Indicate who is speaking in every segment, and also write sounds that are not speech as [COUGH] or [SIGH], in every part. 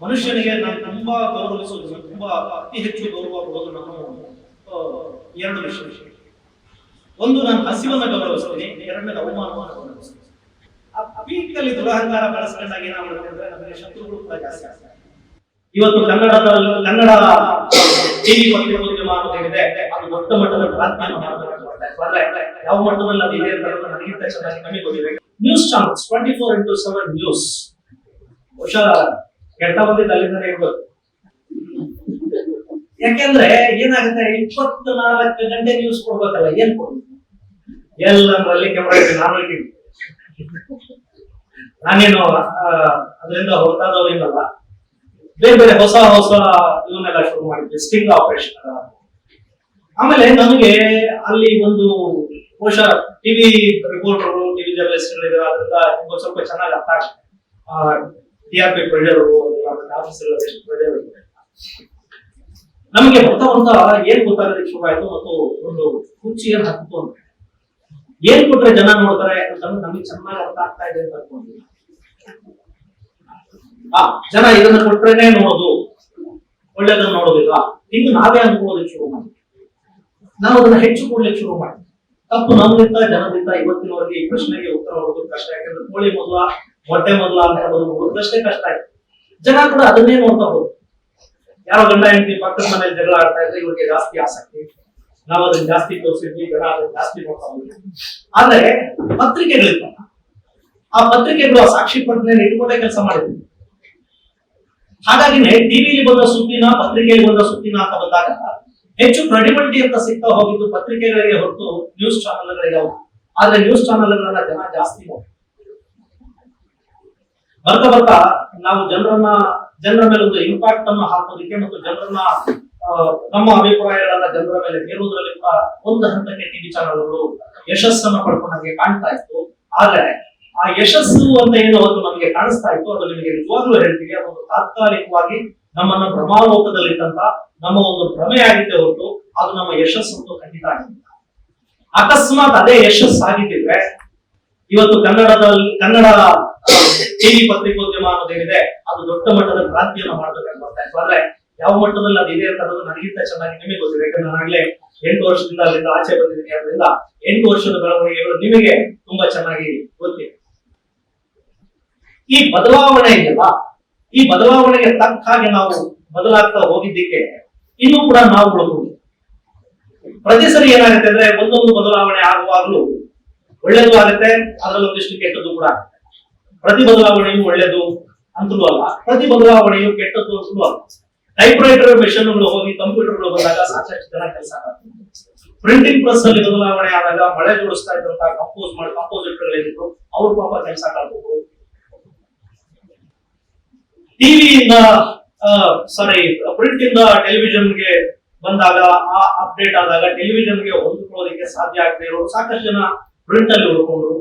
Speaker 1: ಮನುಷ್ಯನಿಗೆ ನಾನು ತುಂಬಾ ಗೌರವಿಸುವುದು ತುಂಬಾ ಅತಿ ಹೆಚ್ಚು ಗೌರವ ಕೊಡೋದು ಆ, ಎರಡು ವಿಷಯ. ಒಂದು ನಾನು ಹಸಿವನ್ನ ಗೌರವಿಸ್ತೀನಿ ಎರಡನೇ ಅವಮಾನವನ್ನು ಗೌರವಿಸ್ತೀನಿ. ಆ ಪೀಕಲ್ಲಿ ದುರಹಂಕಾರ ಬೆಳೆಸ್ಕೊಂಡಾಗ ಏನಾಗುತ್ತೆ ಅಂದ್ರೆ ನಮಗೆ ಶತ್ರುಗಳು ಕೂಡ ಜಾಸ್ತಿ ಆಗ್ತಾರೆ. ಇವತ್ತು ಕನ್ನಡದಲ್ಲಿ ಕನ್ನಡ ಟಿವಿ ಪತ್ರಿಕೋದ್ಯಮ ಅನ್ನೋದೇನಿದೆ ಅದು ದೊಡ್ಡ ಮಟ್ಟದ ಪ್ರಾರ್ಥನೆ ಯಾವ ಮಟ್ಟದಲ್ಲಿ ಅದು ಇದೆ ಅಂತ ನನಗಿಂತ ಚೆನ್ನಾಗಿ ಕಮ್ಮಿ ಗೊತ್ತಿದೆ. News channels twenty four into seven news ಬಹುಶಃ ಕೆಟ್ಟ ಬಂದಿದ್ದು ಅಲ್ಲಿಂದನೇ ಇರ್ಬೋದು. ಯಾಕೆಂದ್ರೆ ಏನಾಗುತ್ತೆ, ಇಪ್ಪತ್ನಾಲ್ಕು ಗಂಟೆ ನ್ಯೂಸ್ ಕೊಡ್ಬೇಕಲ್ಲ, ಏನ್ ಕೊಡ್ಬೇಕು? ಎಲ್ಲರಲ್ಲಿ ಕ್ಯಾಮ್ರಾ ಇದೆ ನಾನು ಇದ್ದೀನಿ. ನಾನೇನು ಅದರಿಂದ ಹೊರತಾದವರಿಂದಲ್ಲ ಬೇರೆ ಬೇರೆ ಹೊಸ ಹೊಸ ಇವನ್ನೆಲ್ಲ ಶುರು ಮಾಡಿದ್ವಿ ಸ್ಟಿಂಗ್ ಆಪರೇಷನ್ ಆಮೇಲೆ ನಮಗೆ ಅಲ್ಲಿ ಒಂದು ಬಹುಶಃ ಟಿವಿ ರಿಪೋರ್ಟರ್ ಟಿವಿ ಜರ್ನಲಿಸ್ಟ್ ಅದರಿಂದ ಸ್ವಲ್ಪ ಚೆನ್ನಾಗಿ ಅರ್ಥ ಆಗುತ್ತೆ T R P pressure pressure ನಮಗೆ ಮೊತ್ತ ಒಂದು ಏನ್ ಗೊತ್ತಾಗೋದಕ್ಕೆ ಶುರು ಆಯ್ತು ಮತ್ತು ಒಂದು ಕುರ್ಚಿಯನ್ನು ಹಾಕಿತು ಅಂತ. ಏನ್ ಕೊಟ್ರೆ ಜನ ನೋಡ್ತಾರೆ ಅಂತ ನಮಗೆ ಚೆನ್ನಾಗಿ ಅರ್ಥ ಆಗ್ತಾ ಇದೆ ಅಂತ ಆ, ಜನ ಇದನ್ನ ಕೊಟ್ರೇನೆ ನೋಡೋದು ಒಳ್ಳೇದನ್ನ ನೋಡೋದಿಲ್ಲ ಇನ್ನು ನಾವೇ ಅನ್ಕೊಳ್ಳೋದಕ್ಕೆ ಶುರು ಮಾಡಿ ನಾವು ಅದನ್ನ ಹೆಚ್ಚು ಕೊಡ್ಲಿಕ್ಕೆ ಶುರು ಮಾಡಿ ತಪ್ಪು ನಮ್ಮಿಂದ ಜನದಿಂದ ಇವತ್ತಿನವರೆಗೆ ಈ ಪ್ರಶ್ನೆಗೆ ಉತ್ತರ ಹೋಗೋದು ಕಷ್ಟ. ಯಾಕಂದ್ರೆ ಕೋಳಿ ಮೊದಲ, ಮೊಟ್ಟೆ ಮೊದಲ ಅಂತ ಹೇಳೋದು ಹುಡುಕಷ್ಟೇ ಕಷ್ಟ ಆಯ್ತು. ಜನ ಕೂಡ ಅದನ್ನೇ ನೋಡ್ತಾ ಹೋದ್ರು. ಯಾರೋ ಗಂಡ ಹೆಂಡತಿ ಪಕ್ಕದ ಮನೇಲಿ ಜಗಳ ಆಡ್ತಾ ಇದ್ರೆ ಇವ್ರಿಗೆ ಜಾಸ್ತಿ ಆಸಕ್ತಿ ನಾವು ಅದನ್ನ ಜಾಸ್ತಿ ತೋರಿಸಿದ್ವಿ, ಜನ ಅದನ್ನ ಜಾಸ್ತಿ ನೋಡ್ತಾ ಹೋದ್ವಿ ಆದ್ರೆ ಪತ್ರಿಕೆಗಳಿಂದ ಆ ಪತ್ರಿಕೆಗಳು ಸಾಕ್ಷಿ ಪತ್ರನ ಇಟ್ಕೊಂಡೇ ಕೆಲಸ ಮಾಡಿದ್ವಿ ಹಾಗಾಗಿನೇ ಟಿವಿಲಿ ಬಂದ ಸುದ್ದಿನ ಪತ್ರಿಕೆಯಲ್ಲಿ ಬಂದ ಸುದ್ದಿನ ಅಂತ ಬಂದಾಗ ಹೆಚ್ಚು ಕ್ರೆಡಿಬಿಲಿಟಿ ಅಂತ ಸಿಗ್ತಾ ಹೋಗಿದ್ದು ಪತ್ರಿಕೆಗಳಿಗೆ ಹೊರತು ನ್ಯೂಸ್ ಚಾನೆಲ್ಗಳಿಗೆ ಹೌದು ಆದ್ರೆ ನ್ಯೂಸ್ ಚಾನೆಲ್ಗಳನ್ನ ಜನ ಜಾಸ್ತಿ ಬರ್ತಾ ಬರ್ತಾ ನಾವು ಜನರನ್ನ, ಜನರ ಮೇಲೆ ಒಂದು ಇಂಪ್ಯಾಕ್ಟ್ ಅನ್ನು ಹಾಕೋದಕ್ಕೆ ಮತ್ತು ಜನರನ್ನ ನಮ್ಮ ಅಭಿಪ್ರಾಯಗಳನ್ನ ಜನರ ಮೇಲೆ ಹೇರುವುದರಲ್ಲಿ ಕೂಡ ಒಂದು ಹಂತಕ್ಕೆ ಟಿವಿ ಚಾನೆಲ್ಗಳು ಯಶಸ್ಸನ್ನ ಪಡ್ಕೊಂಡಾಗೆ ಕಾಣ್ತಾ ಇತ್ತು. ಆದ್ರೆ ಆ ಯಶಸ್ಸು ಅಂತ ಏನು ಅದು ನಮಗೆ ಕಾಣಿಸ್ತಾ ಇತ್ತು, ಅದು ನಿಮಗೆ ನಿಜವಾಗ್ಲೂ ಹೇಳ್ತೀವಿ ಅದೊಂದು ತಾತ್ಕಾಲಿಕವಾಗಿ ನಮ್ಮನ್ನ ಭ್ರಮಾಲೋಕದಲ್ಲಿಟ್ಟಂತ ನಮ್ಮ ಒಂದು ಭ್ರಮೆ ಆಗಿದೆ ಹೊರತು ಅದು ನಮ್ಮ ಯಶಸ್ಸು ಅಂತೂ ಖಂಡಿತ ಆಗಿಲ್ಲ. ಅಕಸ್ಮಾತ್ ಅದೇ ಯಶಸ್ಸು ಆಗಿದ್ದಿದ್ರೆ ಇವತ್ತು ಕನ್ನಡದಲ್ಲಿ, ಕನ್ನಡ ಟಿವಿ ಪತ್ರಿಕೋದ್ಯಮ ಅನ್ನೋದೇನಿದೆ ಅದು ದೊಡ್ಡ ಮಟ್ಟದ ಕ್ರಾಂತಿಯನ್ನು ಮಾಡಬೇಕಂತ ಆದ್ರೆ ಯಾವ ಮಟ್ಟದಲ್ಲಿ ಅದು ಇದೆ ಅಂತ ನನಗಿಂತ ಚೆನ್ನಾಗಿ ನಿಮಗೆ ಗೊತ್ತಿದೆ. ಯಾಕಂದ್ರೆ ನಾನು ಆಗ್ಲೇ ಎಂಟು ವರ್ಷದಿಂದ ಅಲ್ಲಿಂದ ಆಚೆ ಬಂದಿದ್ದೀನಿ. ಅದರಿಂದ ಎಂಟು ವರ್ಷದ ಬೆಳವಣಿಗೆಗಳು ನಿಮಗೆ ತುಂಬಾ ಚೆನ್ನಾಗಿ ಗೊತ್ತಿದೆ. ಈ ಬದಲಾವಣೆ ಇದೆಯಲ್ಲ ಈ ಬದಲಾವಣೆಗೆ ತಕ್ಕ ಹಾಗೆ ನಾವು ಬದಲಾಗ್ತಾ ಹೋಗಿದ್ದಕ್ಕೆ ಇನ್ನೂ ಕೂಡ ನಾವು ಉಳ್ಕೊಂಡು ಪ್ರತಿ ಸರಿ ಏನಾಗುತ್ತೆ ಅಂದ್ರೆ ಒಂದೊಂದು ಬದಲಾವಣೆ ಆಗುವಾಗಲೂ ಒಳ್ಳೇದು ಆಗುತ್ತೆ, ಅದರಲ್ಲಿ ಒಂದಿಷ್ಟು ಕೆಟ್ಟದ್ದು ಕೂಡ ಪ್ರತಿ ಬದಲಾವಣೆಯೂ ಒಳ್ಳೇದು ಅಂತಲೂ ಅಲ್ಲ. ಪ್ರತಿ ಬದಲಾವಣೆಯು ಕೆಟ್ಟದ್ದು ಅಂತಲೂ ಅಲ್ಲ. ಟೈಪ್ ರೈಟರ್ ಮೆಷಿನ್ಗಳು ಹೋಗಿ ಕಂಪ್ಯೂಟರ್ಗಳು ಬಂದಾಗ ಸಾಕಷ್ಟು ಜನ ಕೆಲಸ ಪ್ರಿಂಟಿಂಗ್ ಪ್ರೆಸ್ ಅಲ್ಲಿ ಬದಲಾವಣೆ ಆದಾಗ ಮಳೆ ಜೋಡಿಸ್ತಾ ಇದ್ದಂತಹ ಕಂಪೋಸ್ ಮಾಡಿ ಕಂಪೋಸಿಟರ್ಗಳಿದ್ರು ಅವ್ರ ಪಾಪ ಕೆಲಸ ಕಳ್ಕೊಂಡು ಟಿವಿಯಿಂದ ಸಾರಿ ಪ್ರಿಂಟ್ ಇಂದ ಟೆಲಿವಿಷನ್ಗೆ ಬಂದಾಗ, ಆ ಅಪ್ಡೇಟ್ ಆದಾಗ ಟೆಲಿವಿಷನ್ಗೆ ಹೊಂದಿಕೊಳ್ಳೋದಕ್ಕೆ ಸಾಧ್ಯ ಆಗದೆ ಇರೋರು ಸಾಕಷ್ಟು ಜನ ಪ್ರಿಂಟ್ ಅಲ್ಲಿ ಹುಡ್ಕೊಂಡ್ರು.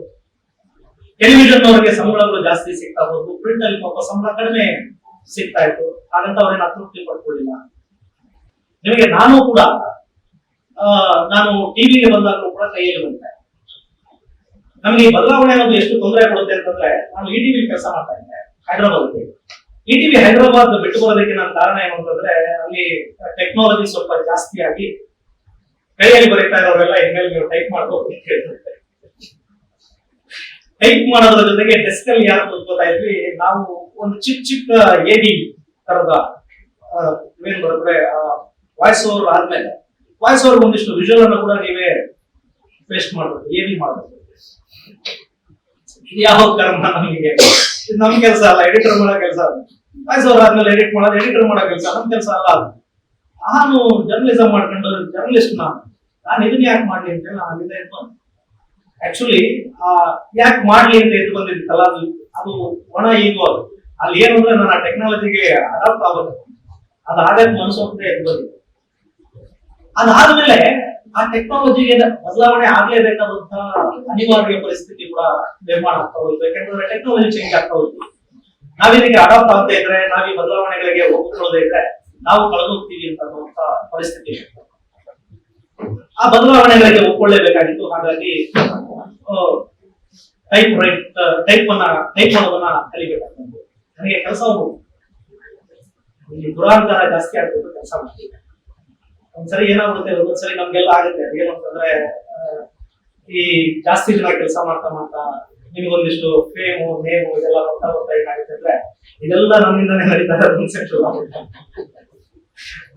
Speaker 1: ಟೆಲಿವಿಷನ್ ಅವರಿಗೆ ಸಂಬಳಗಳು ಜಾಸ್ತಿ ಸಿಗ್ತಾ ಹೋದ್ರು ಪ್ರಿಂಟ್ ಅಲ್ಲಿ ಪಾಪ ಸಂಬಳ ಕಡಿಮೆ ಸಿಗ್ತಾ ಇತ್ತು. ಹಾಗಂತ ಅವ್ರೇನು ಅತೃಪ್ತಿ ಪಡ್ಕೊಳ್ಳಿಲ್ಲ. ನಿಮಗೆ ನಾನು ಕೂಡ ನಾನು ಟಿವಿಗೆ ಬಂದಾಗಲೂ ಕೂಡ ಕೈಯಲ್ಲಿ ಬಂದೆ. ನಮಗೆ ಬದಲಾವಣೆ ಅನ್ನೋದು ಎಷ್ಟು ತೊಂದರೆ ಕೊಡುತ್ತೆ ಅಂತಂದ್ರೆ, ನಾನು ಇ ಟಿವಿ ಕೆಲಸ ಮಾಡ್ತಾ ಇದ್ದೆ ಹೈದರಾಬಾದ್ ಟಿವಿ ಹೈದರಾಬಾದ್ ಬಿಟ್ಟು ಬರೋದಕ್ಕೆ ನನ್ನ ಕಾರಣ ಏನು ಅಂತಂದ್ರೆ, ಅಲ್ಲಿ ಟೆಕ್ನಾಲಜಿ ಸ್ವಲ್ಪ ಜಾಸ್ತಿ ಆಗಿ ಕೈಯಲ್ಲಿ ಬರೀತಾ ಇರೋರೆಲ್ಲ ಇನ್ಮೇಲೆ ನೀವು ಟೈಪ್ ಮಾಡ್ಕೋಬೇಕು ಹೇಳ್ತಾರೆ. ಟೈಪ್ ಮಾಡೋದ್ರ ಜೊತೆಗೆ ಡೆಸ್ಕ್ ಅಲ್ಲಿ ಯಾರು ಕೂತ್ಕೋತಾ ಇದ್ವಿ, ನಾವು ಒಂದು ಚಿಕ್ಕ ಚಿಕ್ಕ ಎಡಿ ತರದ ಏನ್ ಬರುತ್ತೆ ವಾಯ್ಸ್ ಓವರ್ ಆದ್ಮೇಲೆ ವಾಯ್ಸ್ ಓವರ್ ಒಂದಿಷ್ಟು ವಿಜುವಲ್ ಅನ್ನು ಕೂಡ ನೀವೇ ಪೇಸ್ಟ್ ಮಾಡ್ಬೋದು ಎಡಿ ಮಾಡ್ಬೋದು ಇದು ಯಾವ ಕರ್ಮ ನಮಗೆ? ನಮ್ ಕೆಲಸ ಅಲ್ಲ ಎಡಿಟರ್ ಮಾಡೋ ಕೆಲಸ ಅಲ್ಲ ವಾಯ್ಸ್ ಓವರ್ ಆದ್ಮೇಲೆ ಎಡಿಟ್ ಮಾಡೋದು ಎಡಿಟರ್ ಮಾಡೋ ಕೆಲಸ, ನಮ್ ಕೆಲಸ ಅಲ್ಲ ಅದು. ನಾನು ಜರ್ನಲಿಸಂ ಮಾಡ್ಕೊಂಡು ಜರ್ನಲಿಸ್ಟ್ ನಾನು. ನಾನು ಇದನ್ನ ಯಾಕೆ ಮಾಡ್ಲಿ ಅಂತ ನಾನು. ಆಕ್ಚುಲಿ ಯಾಕೆ ಮಾಡ್ಲಿ ಅಂತ ಎದ್ದು ಬಂದಿದ್ದಲ್ಲ ಅದು ಅದು ಒಣ ಈಗೋ ಅದು. ಅಲ್ಲಿ ಏನು ಅಂದ್ರೆ ನಾನು ಆ ಟೆಕ್ನಾಲಜಿಗೆ ಅಡಾಪ್ಟ್ ಆಗೋದು. ಅದು ಆಗಕ್ಕೆ ಮನಸ್ಸು ಅಂತ ಎದ್ದು ಬಂದಿದೆ. ಅದಾದ್ಮೇಲೆ ಆ ಟೆಕ್ನಾಲಜಿಗೆ ಬದಲಾವಣೆ ಆಗ್ಲೇಬೇಕಾದಂತಹ ಅನಿವಾರ್ಯ ಪರಿಸ್ಥಿತಿ ಕೂಡ ನಿರ್ಮಾಣ ಆಗ್ತಾ ಯಾಕಂದ್ರೆ ಟೆಕ್ನಾಲಜಿ ಚೇಂಜ್ ಆಗ್ತಾ ನಾವಿದಕ್ಕೆ ಅಡಾಪ್ಟ್ ಆಗದೆ ಇದ್ರೆ, ನಾವ್ ಈ ಬದಲಾವಣೆಗಳಿಗೆ ಒಪ್ಪಿಕೊಳ್ಳದೆ ಇದ್ರೆ, ನಾವು ಕಳೆದೋಗ್ತೀವಿ ಅಂತ ಅನ್ನುವಂತ ಪರಿಸ್ಥಿತಿ. ಆ ಬದಲಾವಣೆಗಳಿಗೆ ಒಪ್ಕೊಳ್ಳೇಬೇಕಾಗಿತ್ತು. ಹಾಗಾಗಿ ಟೈಪ್ ರೈಟ್ ಟೈಪ್ ಅನ್ನ ಟೈಪ್ ಮಾಡೋದನ್ನ ಕಲಿಬೇಕಾಗ್ತದೆ ನನಗೆ ಕೆಲಸ ಇಲ್ಲಿ ದುರಾಂಕಾರ ಜಾಸ್ತಿ ಆಗ್ಬಿಟ್ಟು ಕೆಲಸ ಮಾಡ್ತೀವಿ ಒಂದ್ಸರಿ ಏನಾಗುತ್ತೆ ಒಂದೊಂದ್ಸರಿ ನಮ್ಗೆಲ್ಲ ಆಗುತ್ತೆ. ಏನು ಅಂತಂದ್ರೆ ಈ ಜಾಸ್ತಿ ದಿನ ಕೆಲಸ ಮಾಡ್ತಾ ಮಾಡ್ತಾ ನಿಮ್ಗೊಂದಿಷ್ಟು ಫೇಮು ನೇಮು ಇದೆಲ್ಲ ಬರ್ತಾ ಬರ್ತಾ ಏನಾಗುತ್ತೆ ಅಂದ್ರೆ ಇದೆಲ್ಲ ನಮ್ಮಿಂದ ನಡೀತಾ ಇರೋದು.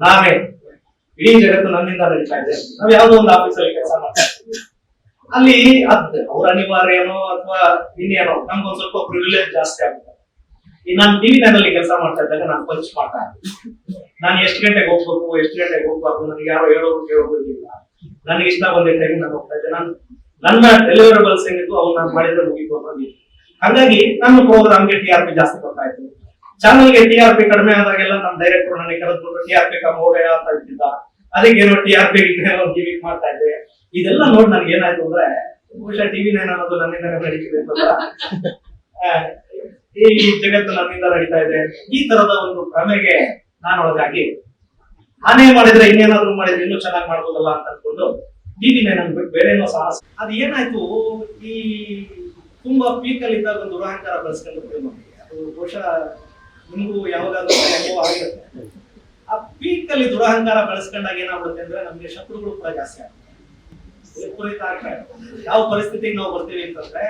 Speaker 1: ನಾವೇ, ಇಡೀ ಜಗತ್ತು ನನ್ನಿಂದ ನಡೀತಾ ಇದೆ. ನಾವ್ ಯಾವ್ದೋ ಒಂದು ಆಫೀಸಲ್ಲಿ ಕೆಲಸ ಮಾಡ್ತಾ ಅಲ್ಲಿ ಅದ್ ಅವ್ರ ಅನಿವಾರ್ಯನೋ ಅಥವಾ ಇನ್ನೇನೋ ನಮ್ಗೊಂದ್ ಸ್ವಲ್ಪ ಪ್ರಿವಿಲೇಜ್ ಜಾಸ್ತಿ ಆಗುತ್ತೆ. ಈ ನಾನು ಟಿವಿ ನಲ್ಲಿ ಕೆಲಸ ಮಾಡ್ತಾ ಇದ್ದಾಗ ನಾನು ಪಂಚ್ ಮಾಡ್ತಾ. ನಾನು ಎಷ್ಟು ಗಂಟೆಗೆ ಹೋಗ್ಬೇಕು, ಎಷ್ಟು ಗಂಟೆಗೆ ಹೋಗ್ಬಾರ್ದು, ನನಗೆ ಯಾರು ಹೇಳೋದು ಕೇಳೋದಿಲ್ಲ ನನಗೆ ಇಷ್ಟ ಬಂದ ಟೈಮ್ ನಾನು ಹೋಗ್ತಾ ಇದ್ದೆ. ನಾನು ನನ್ನ ಡೆಲಿವರಬಲ್ಸ್ ಏನಿದ್ರು ಅವ್ರು ನಾನು ಮಾಡಿದ್ರೆ ಮುಗಿತು ಅನ್ನೋದು ಹಾಗಾಗಿ ನನ್ನ ಪ್ರೋಗ್ರಾಮ್ಗೆ ಟಿ ಆರ್ ಪಿ ಜಾಸ್ತಿ ಬರ್ತಾ ಇತ್ತು. ಚಾನಲ್ಗೆ ಟಿ ಆರ್ ಪಿ ಕಡಿಮೆ ಆದಾಗೆಲ್ಲ ನಮ್ಮ ಡೈರೆಕ್ಟರ್ ನನಗೆ ಕರೆದ್ಬಿಟ್ಟು ಟಿ ಆರ್ ಪಿ ಕಮ್ಮಿ ಹೋಗಯ ಅಂತ ಹೇಳ್ತಿದ್ದ. ಅದಕ್ಕೇನೋ ಟಿ ಆರ್ ಪಿ ಗಿವಿಕ್ ಮಾಡ್ತಾ ಇದ್ದೆ. ಇದೆಲ್ಲ ನೋಡಿ ನನ್ಗೆ ಏನಾಯ್ತು ಅಂದ್ರೆ, ಬಹುಶಃ ಟಿವಿ ನೈನ್ ಅನ್ನೋದು ನನ್ನಿಂದ ನಡೀತಿದೆ ಈ ಜಗತ್ತು ನನ್ನಿಂದ ನಡೀತಾ ಇದೆ. ಈ ತರದ ಒಂದು ಕ್ರಮೆಗೆ ನಾನು ಒಳಗಾಗಿ ನಾನೇ ಮಾಡಿದ್ರೆ ಇನ್ನೇನಾದ್ರೂ ಮಾಡಿದ್ರೆ ಇನ್ನೂ ಚೆನ್ನಾಗಿ ಮಾಡ್ಬೋದಲ್ಲ ಅಂತ ಅನ್ಕೊಂಡು ಟಿವಿ ನನ್ ಅಂದ್ಬಿಟ್ಟು ಬೇರೆ ಏನೋ ಸಾಹಸ ಅದು ಏನಾಯ್ತು, ಈ ತುಂಬಾ ಪೀಕ್ ಅಲ್ಲಿ ಇದ್ದಾಗ ಒಂದು ದುರಹಂಕಾರ ಬೆಳೆಸ್ಕೊಂಡು ಅದು ಬಹುಶಃ ನಿಮಗೂ ಯಾವಾಗಾದ್ರೂ ಆಗಿರುತ್ತೆ. ಆ ಪೀಕ್ ಅಲ್ಲಿ ದುರಹಂಕಾರ ಬೆಳೆಸ್ಕೊಂಡಾಗ ಏನಾಗ್ಬಿಡುತ್ತೆ ಅಂದ್ರೆ ನಮ್ಗೆ ಶತ್ರುಗಳು ಕೂಡ ಜಾಸ್ತಿ ಆಗುತ್ತೆ. ಯಾವ ಪರಿಸ್ಥಿತಿಗೆ ನಾವು ಬರ್ತೀವಿ ಅಂತಂದ್ರೆ,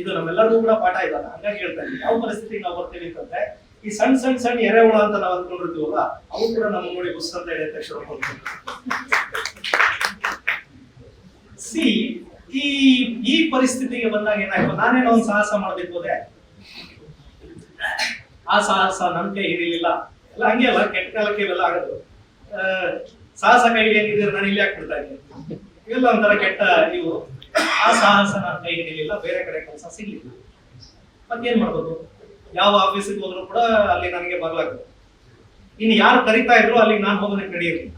Speaker 1: ಇದು ನಮ್ಮೆಲ್ಲರಿಗೂ ಕೂಡ ಪಾಠ ಇದಲ್ಲ ಹಂಗಾಗಿ ಹೇಳ್ತಾ ಇದ್ದೀನಿ. ಯಾವ ಪರಿಸ್ಥಿತಿಗೆ ನಾವು ಬರ್ತೀವಿ ಅಂತಂದ್ರೆ, ಈ ಸಣ್ಣ ಸಣ್ಣ ಸಣ್ಣ ಎರೆಹುಳ ಅಂತ ನಾವು ಅಂದ್ಕೊಂಡಿರ್ತೀವಲ್ಲ, ಅವು ಕೂಡ ನಮ್ಮ ನೋಡಿ ಹೇಳಿದ ತಕ್ಷಣ ಸಿ, ಈ ಈ ಪರಿಸ್ಥಿತಿಗೆ ಬಂದಾಗ ಏನಾಯ್ತು? ನಾನೇನೋ ಒಂದು ಸಾಹಸ ಮಾಡಬೇಕು ಹೋದೆ? ಆ ಸಾಹಸ ನಂಬಿಕೆ ಕೈ ಹಿಡಿಲಿಲ್ಲ. ಎಲ್ಲ ಹಂಗೆ ಅಲ್ಲ, ಕೆಟ್ಟ ಕಾಲಕ್ಕೆ ಇವೆಲ್ಲ ಆಗೋದು. ಸಾಹಸ ಕೈ ಹಿಡಿಯಂಗಿದ್ರೆ ನಾನು ಇಲ್ಲಿ ಹಾಕ್ಬಿಡ್ತಾ ಇದ್ದೀನಿ? ಇವೆಲ್ಲ ಒಂಥರ ಕೆಟ್ಟ ಇವು ಆ ಸಾಹಸ ನನ್ನ ಕೈ ಹಿಡಿಲಿಲ್ಲ, ಬೇರೆ ಕಡೆ ಕೆಲಸ ಸಿಗ್ಲಿಲ್ಲ. ಮತ್ತೇನ್ ಮಾಡ್ಬೋದು? ಯಾವ ಆಫೀಸಿಗೆ ಹೋದ್ರು ಕೂಡ ಅಲ್ಲಿ ನನಗೆ ಬರ್ಲಾಗ್ತದೆ. ಇನ್ನು ಯಾರು ಕರಿತಾ ಇದ್ರು, ಅಲ್ಲಿಗೆ ನಾನು ಹೋಗೋದಕ್ಕೆ ನಡೆಯಿರಲಿಲ್ಲ